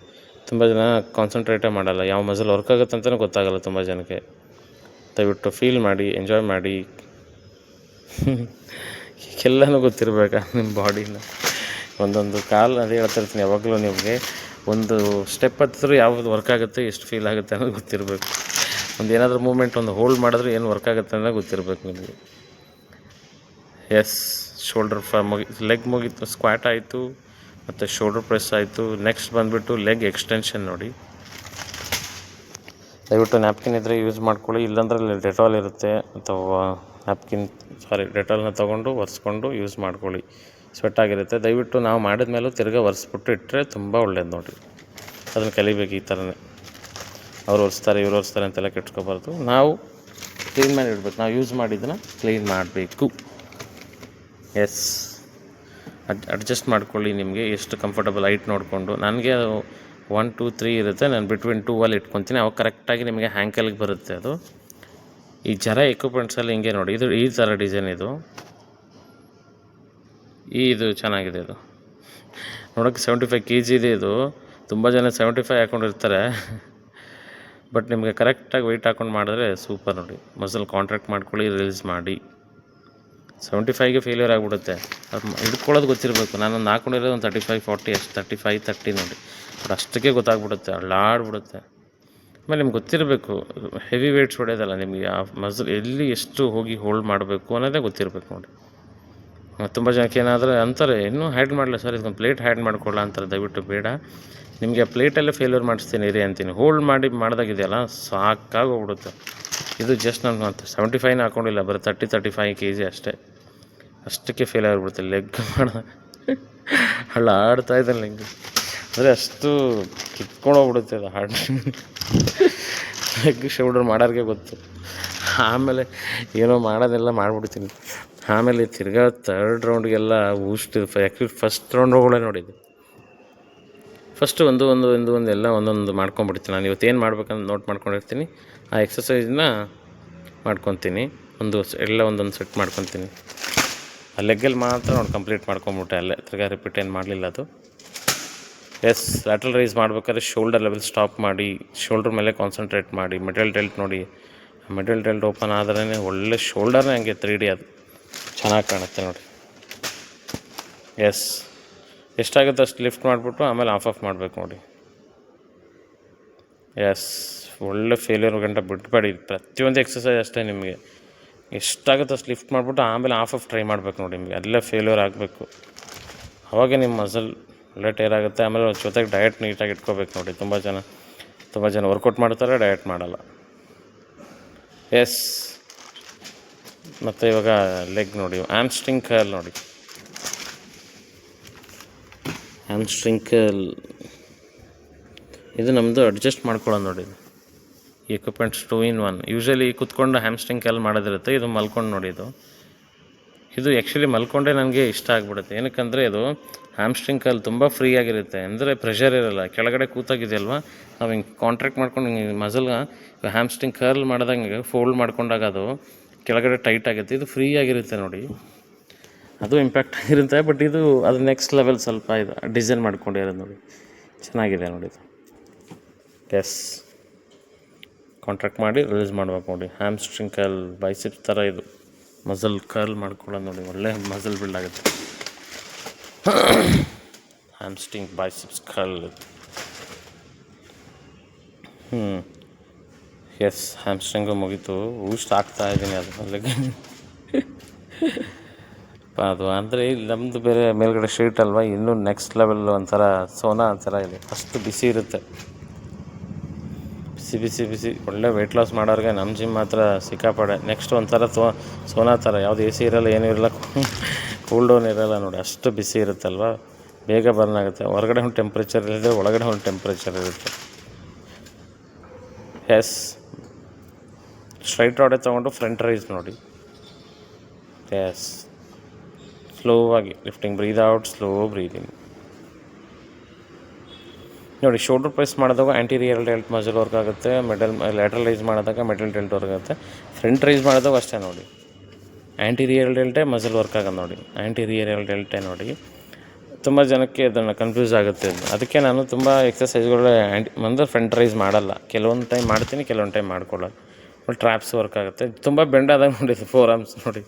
ತುಂಬ ಜನ ಕಾನ್ಸಂಟ್ರೇಟೇ ಮಾಡಲ್ಲ. ಯಾವ ಮಸಲ್ ವರ್ಕ್ ಆಗುತ್ತೆ ಅಂತಲೂ ಗೊತ್ತಾಗಲ್ಲ ತುಂಬ ಜನಕ್ಕೆ. ದಯವಿಟ್ಟು ಫೀಲ್ ಮಾಡಿ ಎಂಜಾಯ್ ಮಾಡಿ. ಎಲ್ಲನೂ ಗೊತ್ತಿರಬೇಕಾ ನಿಮ್ಮ ಬಾಡಿನ? ಒಂದೊಂದು ಕಾಲು ಅದೇ ಹೇಳ್ತಿರ್ತೀನಿ ಯಾವಾಗಲೂ ನಿಮಗೆ. ಒಂದು ಸ್ಟೆಪ್ ಹತ್ತಿದ್ರು ಯಾವುದು ವರ್ಕ್ ಆಗುತ್ತೆ, ಎಷ್ಟು ಫೀಲ್ ಆಗುತ್ತೆ ಅನ್ನೋದು ಗೊತ್ತಿರಬೇಕು. ಒಂದು ಏನಾದರೂ ಮೂಮೆಂಟ್ ಒಂದು ಹೋಲ್ಡ್ ಮಾಡಿದ್ರೆ ಏನು ವರ್ಕ್ ಆಗುತ್ತೆ ಅನ್ನೋದು ಗೊತ್ತಿರಬೇಕು ನಿಮಗೆ. ಎಸ್ ಶೋಲ್ಡರ್ ಫ ಮುಗಿ ಲೆಗ್ ಮುಗೀತು ಸ್ಕ್ವಾಟ್ ಆಯಿತು, ಮತ್ತು ಶೋಲ್ಡರ್ ಪ್ರೆಸ್ ಆಯಿತು. ನೆಕ್ಸ್ಟ್ ಬಂದುಬಿಟ್ಟು ಲೆಗ್ ಎಕ್ಸ್ಟೆನ್ಷನ್ ನೋಡಿ. ದಯವಿಟ್ಟು ನ್ಯಾಪ್ಕಿನ್ ಇದ್ದರೆ ಯೂಸ್ ಮಾಡ್ಕೊಳ್ಳಿ. ಇಲ್ಲಾಂದ್ರೆ ಅಲ್ಲಿ ಡೆಟಾಲ್ ಇರುತ್ತೆ ಅಥವಾ ನ್ಯಾಪ್ಕಿನ್ ಸಾರಿ, ಡೆಟಲ್ನ ತೊಗೊಂಡು ಒರೆಸ್ಕೊಂಡು ಯೂಸ್ ಮಾಡ್ಕೊಳ್ಳಿ. ಸ್ವೆಟ್ ಆಗಿರುತ್ತೆ. ದಯವಿಟ್ಟು ನಾವು ಮಾಡಿದ ಮೇಲೂ ತಿರ್ಗಾ ಒರೆಸ್ಬಿಟ್ಟು ಇಟ್ಟರೆ ತುಂಬ ಒಳ್ಳೇದು ನೋಡಿರಿ ಅದನ್ನು ಕಲಿಬೇಕು ಈ ಥರನೇ ಅವ್ರು ಒರೆಸ್ತಾರೆ, ಇವ್ರು ಒರೆಸ್ತಾರೆ ಅಂತೆಲ್ಲ ಕೆಟ್ಕೋಬಾರ್ದು ನಾವು ಕ್ಲೀನ್ ಮೇಲೆ ಇಡಬೇಕು. ನಾವು ಯೂಸ್ ಮಾಡಿದ್ದನ್ನ ಕ್ಲೀನ್ ಮಾಡಬೇಕು. ಎಸ್ ಅಡ್ ಅಡ್ಜಸ್ಟ್ ಮಾಡ್ಕೊಳ್ಳಿ ನಿಮಗೆ. ಎಷ್ಟು ಕಂಫರ್ಟಬಲ್ ಹೈಟ್ ನೋಡಿಕೊಂಡು. ನನಗೆ ಒನ್ ಟೂ ತ್ರೀ ಇರುತ್ತೆ. ನಾನು ಬಿಟ್ವೀನ್ ಟೂ ಅಲ್ಲಿ ಇಟ್ಕೊತೀನಿ. ಅವಾಗ ಕರೆಕ್ಟಾಗಿ ನಿಮಗೆ ಹ್ಯಾಂಕಲ್ಗೆ ಬರುತ್ತೆ ಅದು. ಈ ಜರ ಎಕ್ವಿಪ್ಮೆಂಟ್ಸಲ್ಲಿ ಹಿಂಗೆ ನೋಡಿ, ಇದು ಈ ಥರ ಡಿಸೈನ್ ಇದು. ಈ ಇದು ಚೆನ್ನಾಗಿದೆ ಇದು. ನೋಡೋಕ್ಕೆ ಸೆವೆಂಟಿ ಫೈವ್ ಕೆ ಜಿ ಇದೆ ಇದು. ತುಂಬ ಜನ ಸೆವೆಂಟಿ ಫೈವ್ ಹಾಕೊಂಡಿರ್ತಾರೆ. ಬಟ್ ನಿಮಗೆ ಕರೆಕ್ಟಾಗಿ ವೆಯ್ಟ್ ಹಾಕೊಂಡು ಮಾಡಿದ್ರೆ ಸೂಪರ್ ನೋಡಿ. ಮಸಲ್ ಕಾಂಟ್ರಾಕ್ಟ್ ಮಾಡ್ಕೊಳ್ಳಿ ರಿಲೀಸ್ ಮಾಡಿ. ಸೆವೆಂಟಿ ಫೈವ್ಗೆ ಫೇಲ್ಯೂರ್ ಆಗಿಬಿಡುತ್ತೆ. ಅದು ಹಿಡ್ಕೊಳ್ಳೋದು ಗೊತ್ತಿರಬೇಕು. ನಾನೊಂದು ಹಾಕೊಂಡಿರೋದು ಒಂದು ತರ್ಟಿ ಫೈವ್ ಫಾರ್ಟಿ ಅಷ್ಟು ತರ್ಟಿ ಫೈವ್ ತರ್ಟಿ ನೋಡಿ. ಬಟ್ ಅಷ್ಟಕ್ಕೆ ಗೊತ್ತಾಗ್ಬಿಡುತ್ತೆ. ಅಳ್ಳಾಡ್ಬಿಡುತ್ತೆ ಆಮೇಲೆ ನಿಮ್ಗೆ ಗೊತ್ತಿರಬೇಕು ಹೆವಿ ವೇಟ್ಸ್ ಹೊಡೆಯೋದಲ್ಲ ನಿಮಗೆ ಆ ಮಸಲ್ ಎಲ್ಲಿ ಎಷ್ಟು ಹೋಗಿ ಹೋಲ್ಡ್ ಮಾಡಬೇಕು ಅನ್ನೋದೇ ಗೊತ್ತಿರಬೇಕು ನೋಡಿ. ತುಂಬ ಜನಕ್ಕೆ ಏನಾದರೂ ಅಂತಾರೆ, ಇನ್ನೂ ಹ್ಯಾಡ್ ಮಾಡಲ್ಲ ಸರ್ ಇದೊಂದು ಪ್ಲೇಟ್ ಹ್ಯಾಡ್ ಮಾಡ್ಕೊಳ್ಳ ಅಂತಾರೆ ದಯವಿಟ್ಟು ಬೇಡ. ನಿಮಗೆ ಆ ಪ್ಲೇಟಲ್ಲೇ ಫೇಲ್ಯೂರ್ ಮಾಡಿಸ್ತೀನಿ ರೀ ಅಂತೀನಿ. ಹೋಲ್ಡ್ ಮಾಡಿ ಮಾಡಿದಾಗಿದೆಯಲ್ಲ ಸಾಕಾಗಿ ಹೋಗ್ಬಿಡುತ್ತೆ ಇದು ಜಸ್ಟ್ ನಾನು ಸೆವೆಂಟಿ ಫೈವ್ನ ಹಾಕೊಂಡಿಲ್ಲ, ಬರೀ thirty thirty five K G ಅಷ್ಟೇ. ಅಷ್ಟಕ್ಕೆ ಫೇಲ್ ಆಗಿಬಿಡುತ್ತೆ ಲೆಗ್ ಮಾಡ ಹಳ್ಳ ಆಡ್ತಾ ಇದ್ದಾನೆ ಲೆಗ್. ಅಂದರೆ ಅಷ್ಟು ಕಿತ್ಕೊಂಡೋಗ್ಬಿಡುತ್ತೆ ಅದು ಹಾಡು. ಲೆಗ್ ಶೋಲ್ಡರ್ ಮಾಡೋರಿಗೆ ಗೊತ್ತು. ಆಮೇಲೆ ಏನೋ ಮಾಡೋದೆಲ್ಲ ಮಾಡಿಬಿಡ್ತೀನಿ. ಆಮೇಲೆ ತಿರ್ಗಾ ತರ್ಡ್ ರೌಂಡ್ಗೆಲ್ಲ ಊಸ್ಟ್ ಆ್ಯಕ್ಚುಲಿ ಫಸ್ಟ್ ರೌಂಡ್ ಒಳಗೆ ನೋಡಿದ್ದೆ. ಫಸ್ಟು ಒಂದು ಒಂದು ಒಂದು ಒಂದು ಎಲ್ಲ ಒಂದೊಂದು ಮಾಡ್ಕೊಂಬಿಡ್ತೀನಿ ನಾನು ಇವತ್ತು ಏನು ಮಾಡ್ಬೇಕಂತ ನೋಟ್ ಮಾಡ್ಕೊಂಡಿರ್ತೀನಿ. ಆ ಎಕ್ಸಸೈಸ್ನ ಮಾಡ್ಕೊತೀನಿ. ಒಂದು ಎಲ್ಲ ಒಂದೊಂದು ಸೆಟ್ ಮಾಡ್ಕೊತೀನಿ. ಆ ಲೆಗ್ಗಲ್ಲಿ ಮಾತ್ರ ನೋಡಿ ಕಂಪ್ಲೀಟ್ ಮಾಡ್ಕೊಂಬಿಟ್ಟೆ. ಅಲ್ಲೇ ತಿರ್ಗಾ ರಿಪೀಟ್ ಏನು ಮಾಡಲಿಲ್ಲ ಅದು. ಎಸ್ ಲ್ಯಾಟ್ರಲ್ ರೈಸ್ ಮಾಡ್ಬೇಕಾದ್ರೆ ಶೋಲ್ಡರ್ ಲೆವೆಲ್ ಸ್ಟಾಪ್ ಮಾಡಿ ಶೋಲ್ಡ್ರ್ ಮೇಲೆ ಕಾನ್ಸಂಟ್ರೇಟ್ ಮಾಡಿ ಮೆಟಲ್ ಡೆಲ್ಟ್ ನೋಡಿ. ಮೆಟಲ್ ಡೆಲ್ಟ್ ಓಪನ್ ಆದ್ರೇ ಒಳ್ಳೆ ಶೋಲ್ಡರ್ನೇ ಹಂಗೆ ತ್ರೀ ಡಿ ಅದು. ಚೆನ್ನಾಗಿ ಕಾಣುತ್ತೆ ನೋಡಿ. ಎಸ್ ಎಷ್ಟಾಗುತ್ತೆ ಅಷ್ಟು ಲಿಫ್ಟ್ ಮಾಡಿಬಿಟ್ಟು ಆಮೇಲೆ ಆಫ್ ಆಫ್ ಮಾಡಬೇಕು ನೋಡಿ. ಎಸ್ ಒಳ್ಳೆ ಫೇಲ್ಯೂರ್ ಗಂಟ ಬಿಟ್ಬೇಡಿ ಪ್ರತಿಯೊಂದು ಎಕ್ಸಸೈಸ್ ಅಷ್ಟೇ ನಿಮಗೆ. ಎಷ್ಟಾಗುತ್ತೆ ಅಷ್ಟು ಲಿಫ್ಟ್ ಮಾಡಿಬಿಟ್ಟು ಆಮೇಲೆ ಆಫ್ ಆಫ್ ಟ್ರೈ ಮಾಡಬೇಕು ನೋಡಿ ನಿಮಗೆ. ಅಲ್ಲೇ ಫೇಲ್ಯೂರ್ ಆಗಬೇಕು. ಅವಾಗ ನಿಮ್ಮ ಮಸಲ್ ಟೇರ್ ಆಗುತ್ತೆ. ಆಮೇಲೆ ಜೊತೆಗೆ ಡಯಟ್ ನೀಟಾಗಿ ಇಟ್ಕೋಬೇಕು ನೋಡಿ. ತುಂಬ ಜನ ತುಂಬ ಜನ ವರ್ಕೌಟ್ ಮಾಡ್ತಾರೆ ಡಯಟ್ ಮಾಡಲ್ಲ. ಎಸ್ ಮತ್ತು ಇವಾಗ ಲೆಗ್ ನೋಡಿ. ಆಮ್ಸ್ಟ್ರಿಂಗ್ ಕರ್ಲ್ ನೋಡಿ. ಹ್ಯಾಮ್ಸ್ಟ್ರಿಂಗ್ ಕರ್ಲ್ ಇದು ನಮ್ಮದು ಅಡ್ಜಸ್ಟ್ ಮಾಡ್ಕೊಳ್ಳೋದು ನೋಡಿ. ಇದು equipments two in one usually ಕುತ್ಕೊಂಡು ಹ್ಯಾಮ್ಸ್ಟ್ರಿಂಗ್ ಕರ್ಲ್ ಮಾಡೋದಿರುತ್ತೆ. ಇದು ಮಲ್ಕೊಂಡು ನೋಡಿ ಇದು. ಇದು ಆ್ಯಕ್ಚುಲಿ ಮಲ್ಕೊಂಡೆ ನನಗೆ ಇಷ್ಟ ಆಗಿಬಿಡುತ್ತೆ. ಏನಕ್ಕಂದರೆ ಇದು ಹ್ಯಾಮ್ಸ್ಟ್ರಿಂಗ್ ಕಲ್ಲು ತುಂಬ ಫ್ರೀ ಆಗಿರುತ್ತೆ. ಅಂದರೆ ಪ್ರೆಷರ್ ಇರೋಲ್ಲ. ಕೆಳಗಡೆ ಕೂತಾಗಿದೆಯಲ್ವ? ನಾವು ಹಿಂಗೆ ಕಾಂಟ್ರಾಕ್ಟ್ ಮಾಡ್ಕೊಂಡು ಹಿಂಗೆ ಹ್ಯಾಮ್ ಹ್ಯಾಮ್ಸ್ಟ್ರಿಂಗ್ ಕರ್ಲ್ ಮಾಡಿದಂಗೆ ಫೋಲ್ಡ್ ಮಾಡ್ಕೊಂಡಾಗ ಅದು ಕೆಳಗಡೆ ಟೈಟ್ ಆಗುತ್ತೆ. ಇದು ಫ್ರೀ ಆಗಿರುತ್ತೆ ನೋಡಿ. ಅದು ಇಂಪ್ಯಾಕ್ಟ್ ಆಗಿರುತ್ತೆ. ಬಟ್ ಇದು ಅದು ನೆಕ್ಸ್ಟ್ ಲೆವೆಲ್ ಸ್ವಲ್ಪ ಇದು ಡಿಸೈನ್ ಮಾಡ್ಕೊಂಡಿರೋದು ನೋಡಿ. ಚೆನ್ನಾಗಿದೆ ನೋಡಿ ಇದು. ಎಸ್ ಕಾಂಟ್ರಾಕ್ಟ್ ಮಾಡಿ ರಿಲೀಸ್ ಮಾಡ್ಬೇಕು ನೋಡಿ. ಹ್ಯಾಮ್ಸ್ಟ್ರಿಂಗ್ ಕಲ್ ಬೈಸಿಪ್ಸ್ ಥರ ಇದು. ಮಸಲ್ ಕರ್ಲ್ ಮಾಡ್ಕೊಳ್ಳೋದು ನೋಡಿ, ಒಳ್ಳೆ ಮಸಲ್ ಬಿಲ್ಡ್ ಆಗುತ್ತೆ. ಹ್ಯಾಮ್ಸ್ಟಿಂಗ್ ಬೈಸಿಪ್ಸ್ ಕರ್ಲ್ ಹ್ಞೂ ಎಸ್ ಹ್ಯಾಮ್ಸ್ಟ್ರಿಂಗು ಮುಗೀತು. ಊಸ್ಟ್ ಆಗ್ತಾ ಇದ್ದೀನಿ ಅದು ಅಲ್ಲಿಗೆ ಅದು ಅಂದರೆ ಇಲ್ಲಿ ನಮ್ಮದು ಬೇರೆ ಮೇಲ್ಗಡೆ ಶೀಟ್ ಅಲ್ವಾ, ಇನ್ನೂ ನೆಕ್ಸ್ಟ್ ಲೆವೆಲ್ ಒಂಥರ ಸೋನಾ ಒಂಥರ ಇದೆ. ಅಷ್ಟು ಬಿಸಿ ಇರುತ್ತೆ. ಬಿಸಿ ಬಿಸಿ ಬಿಸಿ. ಒಳ್ಳೆ ವೆಯ್ಟ್ ಲಾಸ್ ಮಾಡೋರಿಗೆ ನಮ್ಮ ಜಿಮ್ ಮಾತ್ರ ಸಿಕ್ಕಾಪಡೆ. ನೆಕ್ಸ್ಟ್ ಒಂಥರ ತೋ ಸೋನಾ ಥರ. ಯಾವುದು ಎ ಸಿ ಇರಲ್ಲ, ಏನೂ ಇರಲ್ಲ. ಕೂಲ್ ಡೌನ್ ಇರಲ್ಲ ನೋಡಿ. ಅಷ್ಟು ಬಿಸಿ ಇರುತ್ತಲ್ವ? ಬೇಗ ಬರ್ನ್ ಆಗುತ್ತೆ. ಹೊರಗಡೆ ಒಂದು ಟೆಂಪ್ರೇಚರ್ ಇರುತ್ತೆ ಒಳಗಡೆ ಒಂದು ಟೆಂಪ್ರೇಚರ್ ಇರುತ್ತೆ. ಎಸ್ ಸ್ಟ್ರೈಟ್ ರಾಡೆ ತೊಗೊಂಡು ಫ್ರಂಟ್ ರೈಸ್ ನೋಡಿ. ಎಸ್ ಸ್ಲೋ ಆಗಿ. Lifting breathe out slow breathing ನೋಡಿ ಶೋಲ್ಡರ್ ಪ್ರೆಸ್ ಮಾಡಿದಾಗ ಆ್ಯಂಟೀರಿಯರ್ ಡೆಲ್ಟ್ ಮಜಲ್ ವರ್ಕ್ ಆಗುತ್ತೆ ಮೆಡಲ್ ಲ್ಯಾಟ್ರಲ್ ರೈಸ್ ಮಾಡಿದಾಗ ಮೆಡಲ್ ಡೆಲ್ಟ್ ವರ್ಕ್ ಆಗುತ್ತೆ. ಫ್ರಂಟ್ ರೈಸ್ ಮಾಡಿದಾಗ ಅಷ್ಟೇ ನೋಡಿ. ಆ್ಯಂಟೀರಿಯರ್ ಡೆಲ್ಟೆ ಮಜಲ್ ವರ್ಕ್ ಆಗೋದು ನೋಡಿ. ಆ್ಯಂಟೀರಿಯರ್ ಡೆಲ್ಟೆ ನೋಡಿ. ತುಂಬ ಜನಕ್ಕೆ ಅದನ್ನು ಕನ್ಫ್ಯೂಸ್ ಆಗುತ್ತೆ. ಅದು. ಅದಕ್ಕೆ ನಾನು ತುಂಬ ಎಕ್ಸಸೈಸ್ಗಳು ಆ್ಯಂಟಿ ಅಂದರೆ ಫ್ರಂಟ್ ರೈಸ್ ಮಾಡಲ್ಲ. ಕೆಲವೊಂದು ಟೈಮ್ ಮಾಡ್ತೀನಿ, ಕೆಲವೊಂದು ಟೈಮ್ ಮಾಡ್ಕೊಳ್ಳಲ್ಲ. ಬಟ್ ಟ್ರ್ಯಾಪ್ಸ್ ವರ್ಕ್ ಆಗುತ್ತೆ. ತುಂಬ ಬೆಂಡ್ ಆದಾಗ ನೋಡಿ ಫೋರ್ ಆರ್ಮ್ಸ್ ನೋಡಿ.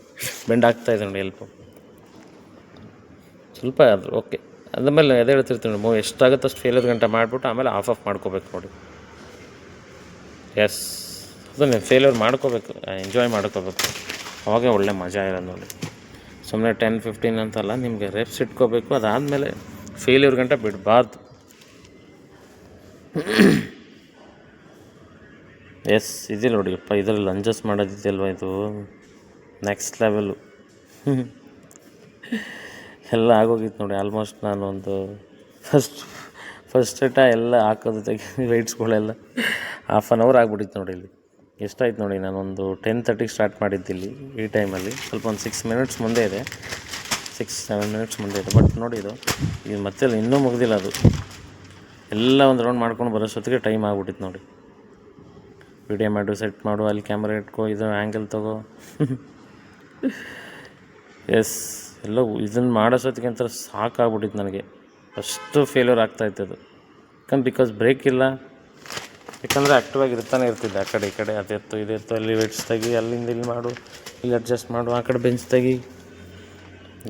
ಬೆಂಡ್ ಆಗ್ತಾ ಇದೆ ನೋಡಿ ಎಲ್ಪು ಸ್ವಲ್ಪ ಆದರೂ ಓಕೆ ಅದಾದ್ಮೇಲೆ ಅದೇ ಹೇಳ್ತಿರ್ತೀನಿ ನೋಡಿ. ಮೂವಿ ಎಷ್ಟಾಗುತ್ತೆ ಅಷ್ಟು ಫೇಲರ್ ಗಂಟೆ ಮಾಡಿಬಿಟ್ಟು ಆಮೇಲೆ ಆಫ್ ಆಫ್ ಮಾಡ್ಕೋಬೇಕು ನೋಡಿ. ಎಸ್ ಅದನ್ನೇ ಫೇಲ್ಯೂರ್ ಮಾಡ್ಕೋಬೇಕು ಎಂಜಾಯ್ ಮಾಡ್ಕೋಬೇಕು. ಅವಾಗ ಒಳ್ಳೆ ಮಜಾ ಇರೋದು ನೋಡಿ. ಸುಮ್ಮನೆ ಟೆನ್ ಫಿಫ್ಟೀನ್ ಅಂತಲ್ಲ, ನಿಮಗೆ ರೆಪ್ಸ್ ಇಟ್ಕೋಬೇಕು. ಅದಾದಮೇಲೆ ಫೇಲ್ಯೂರ್ ಗಂಟೆ ಬಿಡಬಾರ್ದು. ಎಸ್ ಇದಿಲ್ಲ ನೋಡಿ. ಅಪ್ಪ ಇದರಲ್ಲಿ ಲಂಜಸ್ ಮಾಡೋದಿದೆಯಲ್ವ ಇದು? ನೆಕ್ಸ್ಟ್ ಲೆವೆಲು ಎಲ್ಲ ಆಗೋಗಿತ್ತು ನೋಡಿ ಆಲ್ಮೋಸ್ಟ್ ನಾನು ಒಂದು ಫಸ್ಟ್ ಫಸ್ಟ್ ಅಟ ಎಲ್ಲ ಹಾಕೋದು ತೆಗಿ ಲೈಟ್ಸ್ಗಳೆಲ್ಲ ಹಾಫ್ ಆನ್ ಅವರ್ ಆಗಿಬಿಟ್ಟಿತ್ತು ನೋಡಿ ಇಲ್ಲಿ. ಎಷ್ಟಾಯ್ತು ನೋಡಿ, ನಾನೊಂದು ಟೆನ್ ತರ್ಟಿಗೆ ಸ್ಟಾರ್ಟ್ ಮಾಡಿದ್ದಿಲ್ಲಿ ಈ ಟೈಮಲ್ಲಿ ಸ್ವಲ್ಪ ಒಂದು ಸಿಕ್ಸ್ ಮಿನಿಟ್ಸ್ ಮುಂದೆ ಇದೆ. ಸಿಕ್ಸ್ ಸೆವೆನ್ ಮಿನಿಟ್ಸ್ ಮುಂದೆ ಇದೆ. ಬಟ್ ನೋಡಿ ಇದು ಇದು ಮತ್ತೆ ಇನ್ನೂ ಮುಗ್ದಿಲ್ಲ ಅದು. ಎಲ್ಲ ಒಂದು ರೌಂಡ್ ಮಾಡ್ಕೊಂಡು ಬರೋಷ್ಟೊತ್ತಿಗೆ ಟೈಮ್ ಆಗ್ಬಿಟ್ಟಿತ್ತು ನೋಡಿ. ವಿಡಿಯೋ ಮಾಡು ಸೆಟ್ ಮಾಡು, ಅಲ್ಲಿ ಕ್ಯಾಮ್ರಾ ಇಟ್ಕೋ, ಇದು ಆ್ಯಂಗಲ್ ತಗೋ. ಎಸ್ ಎಲ್ಲ ಇದನ್ನು ಮಾಡೋಷ್ಟೊತ್ತಿಗೆ ಅಂತ ಸಾಕಾಗ್ಬಿಟ್ಟಿತ್ತು ನನಗೆ. ಅಷ್ಟು ಫೇಲ್ಯೂರ್ ಆಗ್ತಾಯಿತ್ತು ಅದು ಯಾಕಂದ್ರೆ ಬಿಕಾಸ್ ಬ್ರೇಕ್ ಇಲ್ಲ. ಯಾಕಂದರೆ ಆ್ಯಕ್ಟಿವಾಗಿ ಇರ್ತಾನೆ ಇರ್ತಿದ್ದೆ ಆ ಕಡೆ ಈ ಕಡೆ. ಅದೆತ್ತು ಇದೆತ್ತು ಅಲ್ಲಿ ವೇಟ್ಸ್ ತೆಗಿ, ಅಲ್ಲಿಂದ ಇಲ್ಲಿ ಮಾಡು, ಇಲ್ಲಿ ಅಡ್ಜಸ್ಟ್ ಮಾಡು, ಆ ಕಡೆ ಬೆಂಚ್ ತೆಗಿ.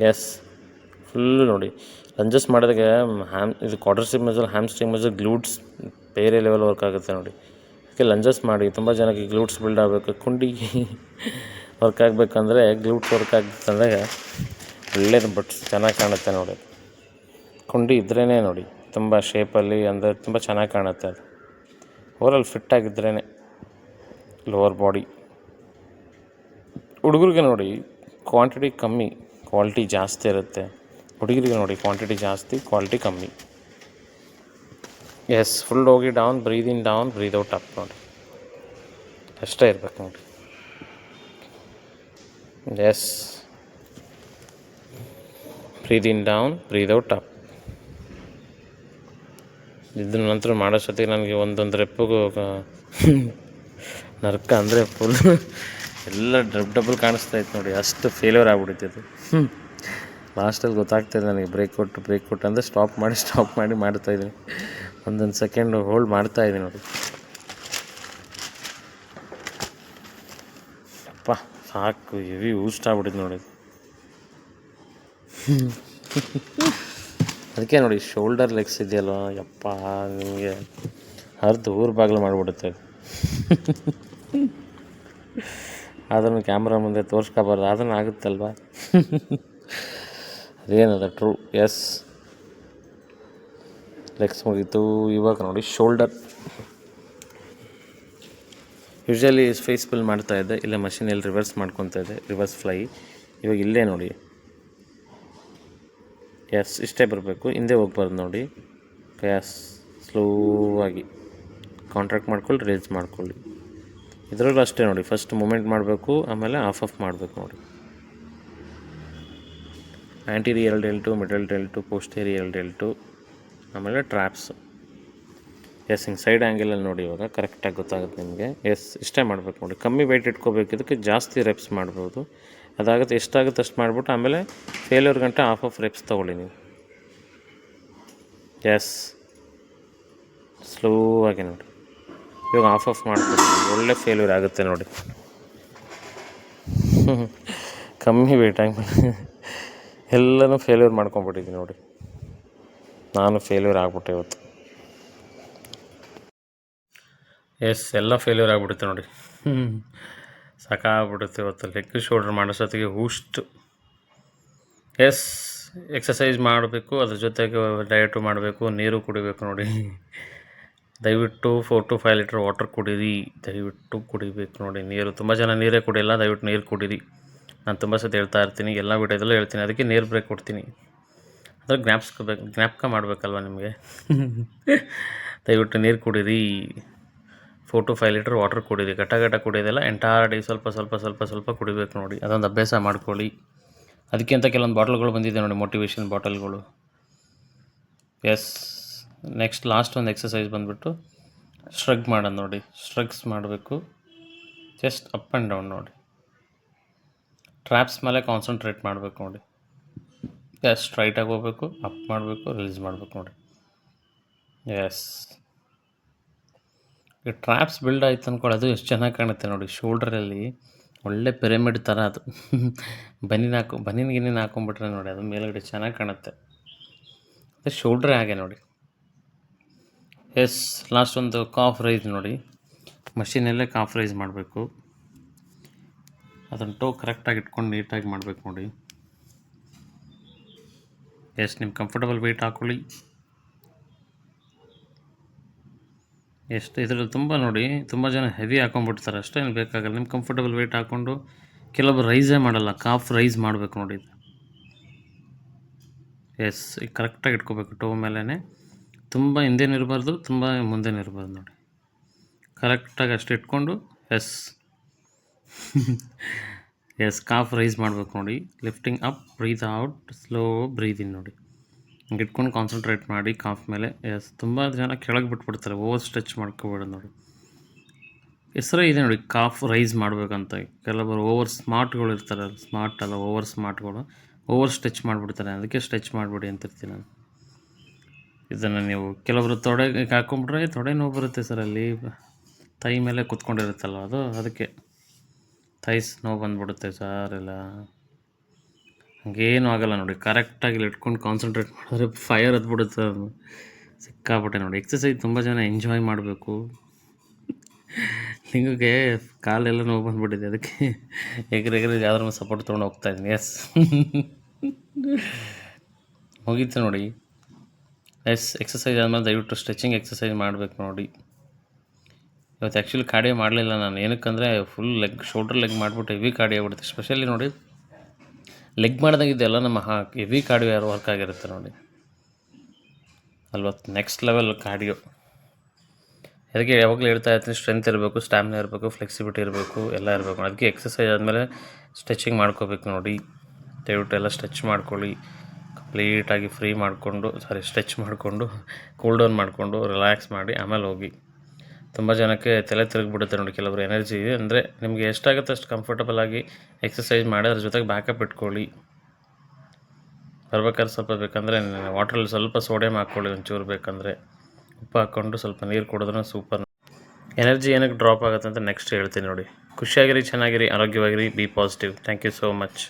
ಎಸ್ ಫುಲ್ಲು ನೋಡಿ. ಲಂಜಸ್ ಮಾಡಿದಾಗ ಹ್ಯಾಮ್ ಇದು quadriceps muscle hamstring muscle glutes ಬೇರೆ ಲೆವೆಲ್ ವರ್ಕ್ ಆಗುತ್ತೆ ನೋಡಿ. ಅದಕ್ಕೆ ಲಂಜಸ್ ಮಾಡಿ. ತುಂಬ ಜನಕ್ಕೆ ಗ್ಲೂಟ್ಸ್ ಬಿಲ್ಡ್ ಆಗಬೇಕು. ಕುಂಡಿ ವರ್ಕ್ ಆಗಬೇಕಂದ್ರೆ ಗ್ಲೂಟ್ಸ್ ವರ್ಕ್ ಆಗುತ್ತೆ ಅಂದಾಗ ಒಳ್ಳೇದು ಬಟ್ ಚೆನ್ನಾಗಿ ಕಾಣುತ್ತೆ ನೋಡಿ. ಕೊಂಡಿ ಇದ್ರೇ ನೋಡಿ, ತುಂಬ ಶೇಪಲ್ಲಿ ಅಂದರೆ ತುಂಬ ಚೆನ್ನಾಗಿ ಕಾಣುತ್ತೆ ಅದು. ಓವರಲ್ಲಿ ಫಿಟ್ಟಾಗಿದ್ರೇ ಲೋವರ್ ಬಾಡಿ ಹುಡುಗರಿಗೆ ನೋಡಿ ಕ್ವಾಂಟಿಟಿ ಕಮ್ಮಿ ಕ್ವಾಲಿಟಿ ಜಾಸ್ತಿ ಇರುತ್ತೆ. ಹುಡುಗರಿಗೆ ನೋಡಿ ಕ್ವಾಂಟಿಟಿ ಜಾಸ್ತಿ ಕ್ವಾಲಿಟಿ ಕಮ್ಮಿ. ಎಸ್ ಫುಲ್ ಹೋಗಿ down breathe in down breathe out up ನೋಡಿ. ಅಷ್ಟೇ ಇರ್ಬೇಕು ನೋಡಿ. Yes breathe in down breathe out up ಇದ್ರ ನಂತರ ಸತಿಗೆ ನನಗೆ ಒಂದೊಂದು ರೆಪ್ಪಿಗೂ ನರ್ಕ ಅಂದರೆ ಫುಲ್ ಎಲ್ಲ ಡಬ್ ಡಬಲ್ ಕಾಣಿಸ್ತಾ ಇತ್ತು ನೋಡಿ ಅಷ್ಟು ಫೇಲ್ಯೂರ್ ಆಗ್ಬಿಟ್ಟಿತ್ತು ಲಾಸ್ಟಲ್ಲಿ ಗೊತ್ತಾಗ್ತಿದೆ ನನಗೆ ಬ್ರೇಕ್ ಕೊಟ್ಟು ಬ್ರೇಕ್ ಕೊಟ್ಟು ಅಂದರೆ ಸ್ಟಾಪ್ ಮಾಡಿ ಸ್ಟಾಪ್ ಮಾಡಿ ಮಾಡ್ತಾಯಿದ್ದೀನಿ ಒಂದೊಂದು ಸೆಕೆಂಡ್ ಹೋಲ್ಡ್ ಮಾಡ್ತಾಯಿದ್ದೀನಿ ನೋಡಿ. ಅಪ್ಪ ಸಾಕು ಹೆವಿ ಊಸ್ಟ್ ಆಗ್ಬಿಟ್ಟಿದ್ದು ನೋಡಿ. ಅದಕ್ಕೆ ನೋಡಿ ಶೋಲ್ಡರ್ ಲೆಗ್ಸ್ ಇದೆಯಲ್ವ ಯಪ್ಪ, ನಿಮಗೆ ಅರ್ಧ ಊರು ಬಾಗಿಲು ಮಾಡಿಬಿಡುತ್ತೆ. ಅದನ್ನು ಕ್ಯಾಮ್ರಾ ಮುಂದೆ ತೋರಿಸ್ಕೋಬಾರ್ದು, ಅದನ್ನು ಆಗುತ್ತಲ್ವ? ಅದೇನದ ಟ್ರೂ ಎಸ್ ಲೆಗ್ಸ್ ಮುಗೀತು. ಇವಾಗ ನೋಡಿ ಶೋಲ್ಡರ್ ಯೂಶ್ವಲಿ ಫೇಸ್ ಫಿಲ್ ಮಾಡ್ತಾ ಇಲ್ಲ ಮಷೀನಲ್ಲಿ ರಿವರ್ಸ್ ಮಾಡ್ಕೊತಾ ಇದೆ ರಿವರ್ಸ್ ಫ್ಲೈ ಇವಾಗ ಇಲ್ಲೇ ನೋಡಿ. ಎಸ್ ಇಷ್ಟೇ ಬರಬೇಕು. ಹಿಂದೆ ಹೋಗ್ಬಾರ್ದು ನೋಡಿ. ಎಸ್ ಸ್ಲೋ ಆಗಿ ಕಾಂಟ್ರಾಕ್ಟ್ ಮಾಡ್ಕೊಳ್ಳಿ ರೇಸ್ ಮಾಡ್ಕೊಳ್ಳಿ. ಇದರಲ್ಲೂ ಅಷ್ಟೇ ನೋಡಿ. ಫಸ್ಟ್ ಮೂಮೆಂಟ್ ಮಾಡಬೇಕು, ಆಮೇಲೆ ಆಫ್ ಆಫ್ ಮಾಡಬೇಕು ನೋಡಿ. ಆ್ಯಂಟಿರಿಯಲ್ ಡೆಲ್ಟು ಮಿಡಲ್ ಡೆಲ್ಟು ಪೋಸ್ಟೇರಿಯಲ್ ಡೆಲ್ಟು ಆಮೇಲೆ ಟ್ರ್ಯಾಪ್ಸ್ ಎಸ್ ಹಿಂಗೆ ಸೈಡ್ ಆ್ಯಂಗಲಲ್ಲಿ ನೋಡಿ ಇವಾಗ. ಕರೆಕ್ಟಾಗಿ ಗೊತ್ತಾಗುತ್ತೆ ನಿಮಗೆ. ಎಸ್ ಇಷ್ಟೇ ಮಾಡಬೇಕು ನೋಡಿ. ಕಮ್ಮಿ ವೆಯ್ಟ್ ಇಟ್ಕೋಬೇಕು. ಇದಕ್ಕೆ ಜಾಸ್ತಿ ರೆಪ್ಸ್ ಮಾಡ್ಬೋದು. ಅದಾಗುತ್ತೆ, ಎಷ್ಟಾಗುತ್ತೆ ಅಷ್ಟು ಮಾಡಿಬಿಟ್ಟು ಆಮೇಲೆ ಫೇಲ್ಯೂರ್ ಗಂಟೆ ಆಫ್ ಆಫ್ ರೆಪ್ಸ್ ತೊಗೊಳ್ಳಿ ನೀವು. ಎಸ್ ಸ್ಲೋ ಆಗಿ ನೋಡಿ. ಇವಾಗ ಆಫ್ ಆಫ್ ಮಾಡ್ಕೊಳ್ಳಿ ಒಳ್ಳೆ ಫೇಲ್ಯೂರ್ ಆಗುತ್ತೆ ನೋಡಿ. ಕಮ್ಮಿ ವೇಟ್ ಆಗಿ ಎಲ್ಲನೂ ಫೇಲ್ಯೂರ್ ಮಾಡ್ಕೊಂಬಿಟ್ಟಿದ್ದೀನಿ ನೋಡಿ. ನಾನು ಫೇಲ್ಯೂರ್ ಆಗಿಬಿಟ್ಟೆ ಇವತ್ತು. ಎಸ್ ಎಲ್ಲ ಫೇಲ್ಯೂರ್ ಆಗಿಬಿಡುತ್ತೆ ನೋಡಿ. ಸಾಕಾಗ್ಬಿಡುತ್ತೆ ಇವತ್ತು. ಲೆಗ್ ಶೋಲ್ಡರ್ ಮಾಡೋಷ್ಟೊತ್ತಿಗೆ ಹೂಷ್ಟು. ಎಸ್ ಎಕ್ಸಸೈಸ್ ಮಾಡಬೇಕು, ಅದ್ರ ಜೊತೆಗೆ ಡಯಟು ಮಾಡಬೇಕು, ನೀರು ಕುಡಿಬೇಕು ನೋಡಿ. ದಯವಿಟ್ಟು four to five litre water ಕುಡೀರಿ. ದಯವಿಟ್ಟು ಕುಡಿಬೇಕು ನೋಡಿ ನೀರು. ತುಂಬ ಜನ ನೀರೇ ಕುಡಿಯಲ್ಲ, ದಯವಿಟ್ಟು ನೀರು ಕುಡೀರಿ. ನಾನು ತುಂಬ ಸತಿ ಹೇಳ್ತಾ ಇರ್ತೀನಿ, ಎಲ್ಲ ವಿಡಿಯೋದಲ್ಲೂ ಹೇಳ್ತೀನಿ. ಅದಕ್ಕೆ ನೀರು ಬ್ರೇಕ್ ಕೊಡ್ತೀನಿ. ಅದ್ರ ಜ್ಞಾಪಿಸ್ಕೋಬೇಕು, ಜ್ಞಾಪಕ ಮಾಡಬೇಕಲ್ವ ನಿಮಗೆ? ದಯವಿಟ್ಟು ನೀರು ಕುಡೀರಿ. Four to five litre water ಕುಡೀರಿ, ಘಟ ಘಟ ಕುಡಿಯೋದಿಲ್ಲ ಎಂಟೈರ್ ಡೇ ಸ್ವಲ್ಪ ಸ್ವಲ್ಪ ಸ್ವಲ್ಪ ಸ್ವಲ್ಪ ಕುಡಿಬೇಕು ನೋಡಿ. ಅದೊಂದು ಅಭ್ಯಾಸ ಮಾಡ್ಕೊಳ್ಳಿ. ಅದಕ್ಕಿಂತ ಕೆಲವೊಂದು ಬಾಟಲ್ಗಳು ಬಂದಿದೆ ನೋಡಿ ಮೋಟಿವೇಶನ್ ಬಾಟಲ್ಗಳು. ಎಸ್ ನೆಕ್ಸ್ಟ್ ಲಾಸ್ಟ್ ಒಂದು ಎಕ್ಸಸೈಸ್ ಬಂದುಬಿಟ್ಟು ಸ್ಟ್ರಗ್ ಮಾಡೋದು ನೋಡಿ. ಸ್ಟ್ರಗ್ಸ್ ಮಾಡಬೇಕು. ಜಸ್ಟ್ ಅಪ್ ಆ್ಯಂಡ್ ಡೌನ್ ನೋಡಿ. ಟ್ರ್ಯಾಪ್ಸ್ ಮೇಲೆ ಕಾನ್ಸಂಟ್ರೇಟ್ ಮಾಡಬೇಕು ನೋಡಿ. ಎಸ್ ಸ್ಟ್ರೈಟಾಗಿ ಹೋಗ್ಬೇಕು ಅಪ್ ಮಾಡಬೇಕು ರಿಲೀಸ್ ಮಾಡಬೇಕು ನೋಡಿ. ಎಸ್ ಈ ಟ್ರ್ಯಾಪ್ಸ್ ಬಿಲ್ಡ್ ಆಯ್ತು ಅಂದ್ಕೊಳ್ಳಿ ಅದು ಎಷ್ಟು ಚೆನ್ನಾಗಿ ಕಾಣುತ್ತೆ ನೋಡಿ ಶೋಲ್ಡ್ರಲ್ಲಿ ಒಳ್ಳೆ ಪಿರಮಿಡ್ ಥರ ಅದು. ಬನಿನ್ ಹಾಕೊ ಬನಿನ್ ಗಿನಿನ್ ಹಾಕೊಂಡ್ಬಿಟ್ರೆ ನೋಡಿ, ಅದು ಮೇಲ್ಗಡೆ ಚೆನ್ನಾಗಿ ಕಾಣುತ್ತೆ. ಅದು ಶೋಲ್ಡ್ರೇ ಹಾಗೆ ನೋಡಿ. ಎಸ್ ಲಾಸ್ಟ್ ಒಂದು ಕಾಫ್ ರೈಸ್ ನೋಡಿ. ಮಷಿನಲ್ಲೇ ಕಾಫ್ ರೈಸ್ ಮಾಡಬೇಕು. ಅದನ್ನು ಟೋ ಕರೆಕ್ಟಾಗಿ ಇಟ್ಕೊಂಡು ನೀಟಾಗಿ ಮಾಡಬೇಕು ನೋಡಿ. ಎಸ್ ನಿಮ್ಮ ಕಂಫರ್ಟಬಲ್ ವೆಯ್ಟ್ ಹಾಕ್ಕೊಳ್ಳಿ ಎಷ್ಟು ಇದರಲ್ಲಿ ತುಂಬ ನೋಡಿ, ತುಂಬ ಜನ ಹೆವಿ ಹಾಕೊಂಡ್ಬಿಡ್ತಾರೆ. ಅಷ್ಟೇನು ಬೇಕಾಗಲ್ಲ. ನಿಮ್ಮ ಕಂಫರ್ಟಬಲ್ ವೇಟ್ ಹಾಕ್ಕೊಂಡು ಕೆಲವೊಬ್ರು ರೈಸೇ ಮಾಡಲ್ಲ ಕಾಫ್ ರೈಸ್ ಮಾಡಬೇಕು ನೋಡಿ. ಇದು ಎಸ್ ಈಗ ಕರೆಕ್ಟಾಗಿ ಇಟ್ಕೋಬೇಕು ಟೋ ಮೇಲೇ ತುಂಬ ಹಿಂದೇನು ಇರಬಾರ್ದು, ತುಂಬ ಮುಂದೆನೂ ಇರಬಾರ್ದು ನೋಡಿ. ಕರೆಕ್ಟಾಗಿ ಅಷ್ಟು ಇಟ್ಕೊಂಡು ಎಸ್ ಎಸ್ ಕಾಫ್ ರೈಸ್ ಮಾಡಬೇಕು ನೋಡಿ. Lifting up breathe out slow in ನೋಡಿ. ಇಟ್ಕೊಂಡು ಕಾನ್ಸಂಟ್ರೇಟ್ ಮಾಡಿ ಕಾಫ್ ಮೇಲೆ ಎಸ್ ತುಂಬ ಜನ ಕೆಳಗೆ ಬಿಟ್ಬಿಡ್ತಾರೆ ಓವರ್ ಸ್ಟ್ರೆಚ್ ಮಾಡ್ಕೋಬೇಡ ನೋಡಿ. ಹೆಸರೇ ಇದೆ ನೋಡಿ, ಕಾಫ್ ರೈಸ್ ಮಾಡಬೇಕಂತ. ಕೆಲವರು ಓವರ್ ಸ್ಮಾರ್ಟ್ಗಳು ಇರ್ತಾರೆ ಸ್ಮಾರ್ಟ್ ಅಲ್ಲ ಓವರ್ ಸ್ಮಾರ್ಟ್ಗಳು ಓವರ್ ಸ್ಟ್ರೆಚ್ ಮಾಡಿಬಿಡ್ತಾರೆ, ಅದಕ್ಕೆ ಸ್ಟ್ರೆಚ್ ಮಾಡಿಬಿಡಿ ಅಂತಿರ್ತೀನಿ ನಾನು. ಇದನ್ನು ನೀವು ಕೆಲವರು ತೊಡೆಗೆ ಹಾಕೊಂಡ್ಬಿಟ್ರೆ ತೊಡೆ ನೋವು ಬರುತ್ತೆ ಸರ್ ಅಲ್ಲಿ. ತೈ ಮೇಲೆ ಕುತ್ಕೊಂಡಿರುತ್ತಲ್ವ ಅದು, ಅದಕ್ಕೆ ಥೈಸ್ ನೋವು ಬಂದ್ಬಿಡುತ್ತೆ ಸರ್ ಎಲ್ಲ. ಹಂಗೇನು ಆಗಲ್ಲ ನೋಡಿ. ಕರೆಕ್ಟಾಗಿ ಇಟ್ಕೊಂಡು ಕಾನ್ಸಂಟ್ರೇಟ್ ಮಾಡಿದ್ರೆ ಫೈರ್ ಹತ್ಬಿಡುತ್ತೆ ಸಿಕ್ಕಾಪಟ್ಟೆ ನೋಡಿ. ಎಕ್ಸಸೈಸ್ ತುಂಬ ಜನ ಎಂಜಾಯ್ ಮಾಡಬೇಕು. ನಿಮಗೆ ಕಾಲೆಲ್ಲ ನೋವು ಬಂದ್ಬಿಟ್ಟಿದೆ. ಅದಕ್ಕೆ ಎಗ್ರೆ ಎಗ್ರೆ ಯಾವ್ದಾರು ಸಪೋರ್ಟ್ ತೊಗೊಂಡು ಹೋಗ್ತಾ ಇದ್ದೀನಿ. ಎಸ್ ಮುಗೀತು ನೋಡಿ. ಎಸ್ ಎಕ್ಸಸೈಸ್ ಆದಮೇಲೆ ದಯವಿಟ್ಟು ಸ್ಟ್ರೆಚಿಂಗ್ ಎಕ್ಸಸೈಸ್ ಮಾಡಬೇಕು ನೋಡಿ. ಇವತ್ತು ಆ್ಯಕ್ಚುಲಿ ಕಾರ್ಡಿಯೋ ಮಾಡಲಿಲ್ಲ ನಾನು. ಏನಕ್ಕಂದರೆ ಫುಲ್ ಲೆಗ್ ಶೋಲ್ಡ್ರ್ ಲೆಗ್ ಮಾಡಿಬಿಟ್ಟು ಹೆವಿ ಕಾರ್ಡಿಯೋ ಆಗ್ಬಿಡುತ್ತೆ. ಸ್ಪೆಷಲಿ ನೋಡಿ ಲೆಗ್ ಮಾಡ್ದಾಗಿದ್ದೆಲ್ಲ ನಮ್ಮ ಹಾ ಹೆವಿ ಕಾರ್ಡಿಯೋ ಯಾರು ವರ್ಕ್ ಆಗಿರುತ್ತೆ ನೋಡಿ. ಅಲ್ವತ್ತು ನೆಕ್ಸ್ಟ್ ಲೆವೆಲ್ ಕಾರ್ಡಿಯೋ ಅದಕ್ಕೆ ಯಾವಾಗಲೂ ಹೇಳ್ತಾ ಇರ್ತೀನಿ ಸ್ಟ್ರೆಂತ್ ಇರಬೇಕು ಸ್ಟ್ಯಾಮಿನಾ ಇರಬೇಕು ಫ್ಲೆಕ್ಸಿಬಿಲಿಟಿ ಇರಬೇಕು, ಎಲ್ಲ ಇರಬೇಕು. ಅದಕ್ಕೆ ಎಕ್ಸಸೈಸ್ ಆದಮೇಲೆ ಸ್ಟ್ರೆಚಿಂಗ್ ಮಾಡ್ಕೋಬೇಕು ನೋಡಿ. ದಯವಿಟ್ಟು ಎಲ್ಲ ಸ್ಟ್ರೆಚ್ ಮಾಡ್ಕೊಳ್ಳಿ. ಕಂಪ್ಲೀಟಾಗಿ ಫ್ರೀ ಮಾಡಿಕೊಂಡು ಸಾರಿ ಸ್ಟ್ರೆಚ್ ಮಾಡಿಕೊಂಡು ಕೂಲ್ ಡೌನ್ ಮಾಡಿಕೊಂಡು ರಿಲ್ಯಾಕ್ಸ್ ಮಾಡಿ, ಆಮೇಲೆ ಹೋಗಿ. ತುಂಬ ಜನಕ್ಕೆ ತಲೆ ತಿರುಗಿಬಿಡುತ್ತೆ ನೋಡಿ ಕೆಲವರು ಎನರ್ಜಿ ಇದೆ. ಅಂದರೆ ನಿಮಗೆ ಎಷ್ಟಾಗುತ್ತೆ ಅಷ್ಟು ಕಂಫರ್ಟಬಲ್ ಆಗಿ ಎಕ್ಸಸೈಸ್ ಮಾಡಿ ಅದ್ರ ಜೊತೆಗೆ ಬ್ಯಾಕಪ್ ಇಟ್ಕೊಳ್ಳಿ. ಬರ್ಬೇಕಾದ್ರೆ ಸ್ವಲ್ಪ ಬೇಕಂದರೆ ವಾಟ್ರಲ್ಲಿ ಸ್ವಲ್ಪ ಸೋಡಿಯಂ ಹಾಕ್ಕೊಳ್ಳಿ ಒಂಚೂರು ಬೇಕಂದರೆ. ಉಪ್ಪು ಹಾಕ್ಕೊಂಡು ಸ್ವಲ್ಪ ನೀರು ಕುಡಿದ್ರೂ ಸೂಪರ್ ಎನರ್ಜಿ ಏನಕ್ಕೆ ಡ್ರಾಪ್ ಆಗುತ್ತೆ ಅಂತ ನೆಕ್ಸ್ಟ್ ಹೇಳ್ತೀನಿ ನೋಡಿ. ಖುಷಿಯಾಗಿರಿ, ಚೆನ್ನಾಗಿರಿ, ಆರೋಗ್ಯವಾಗಿರಿ be positive thank you so much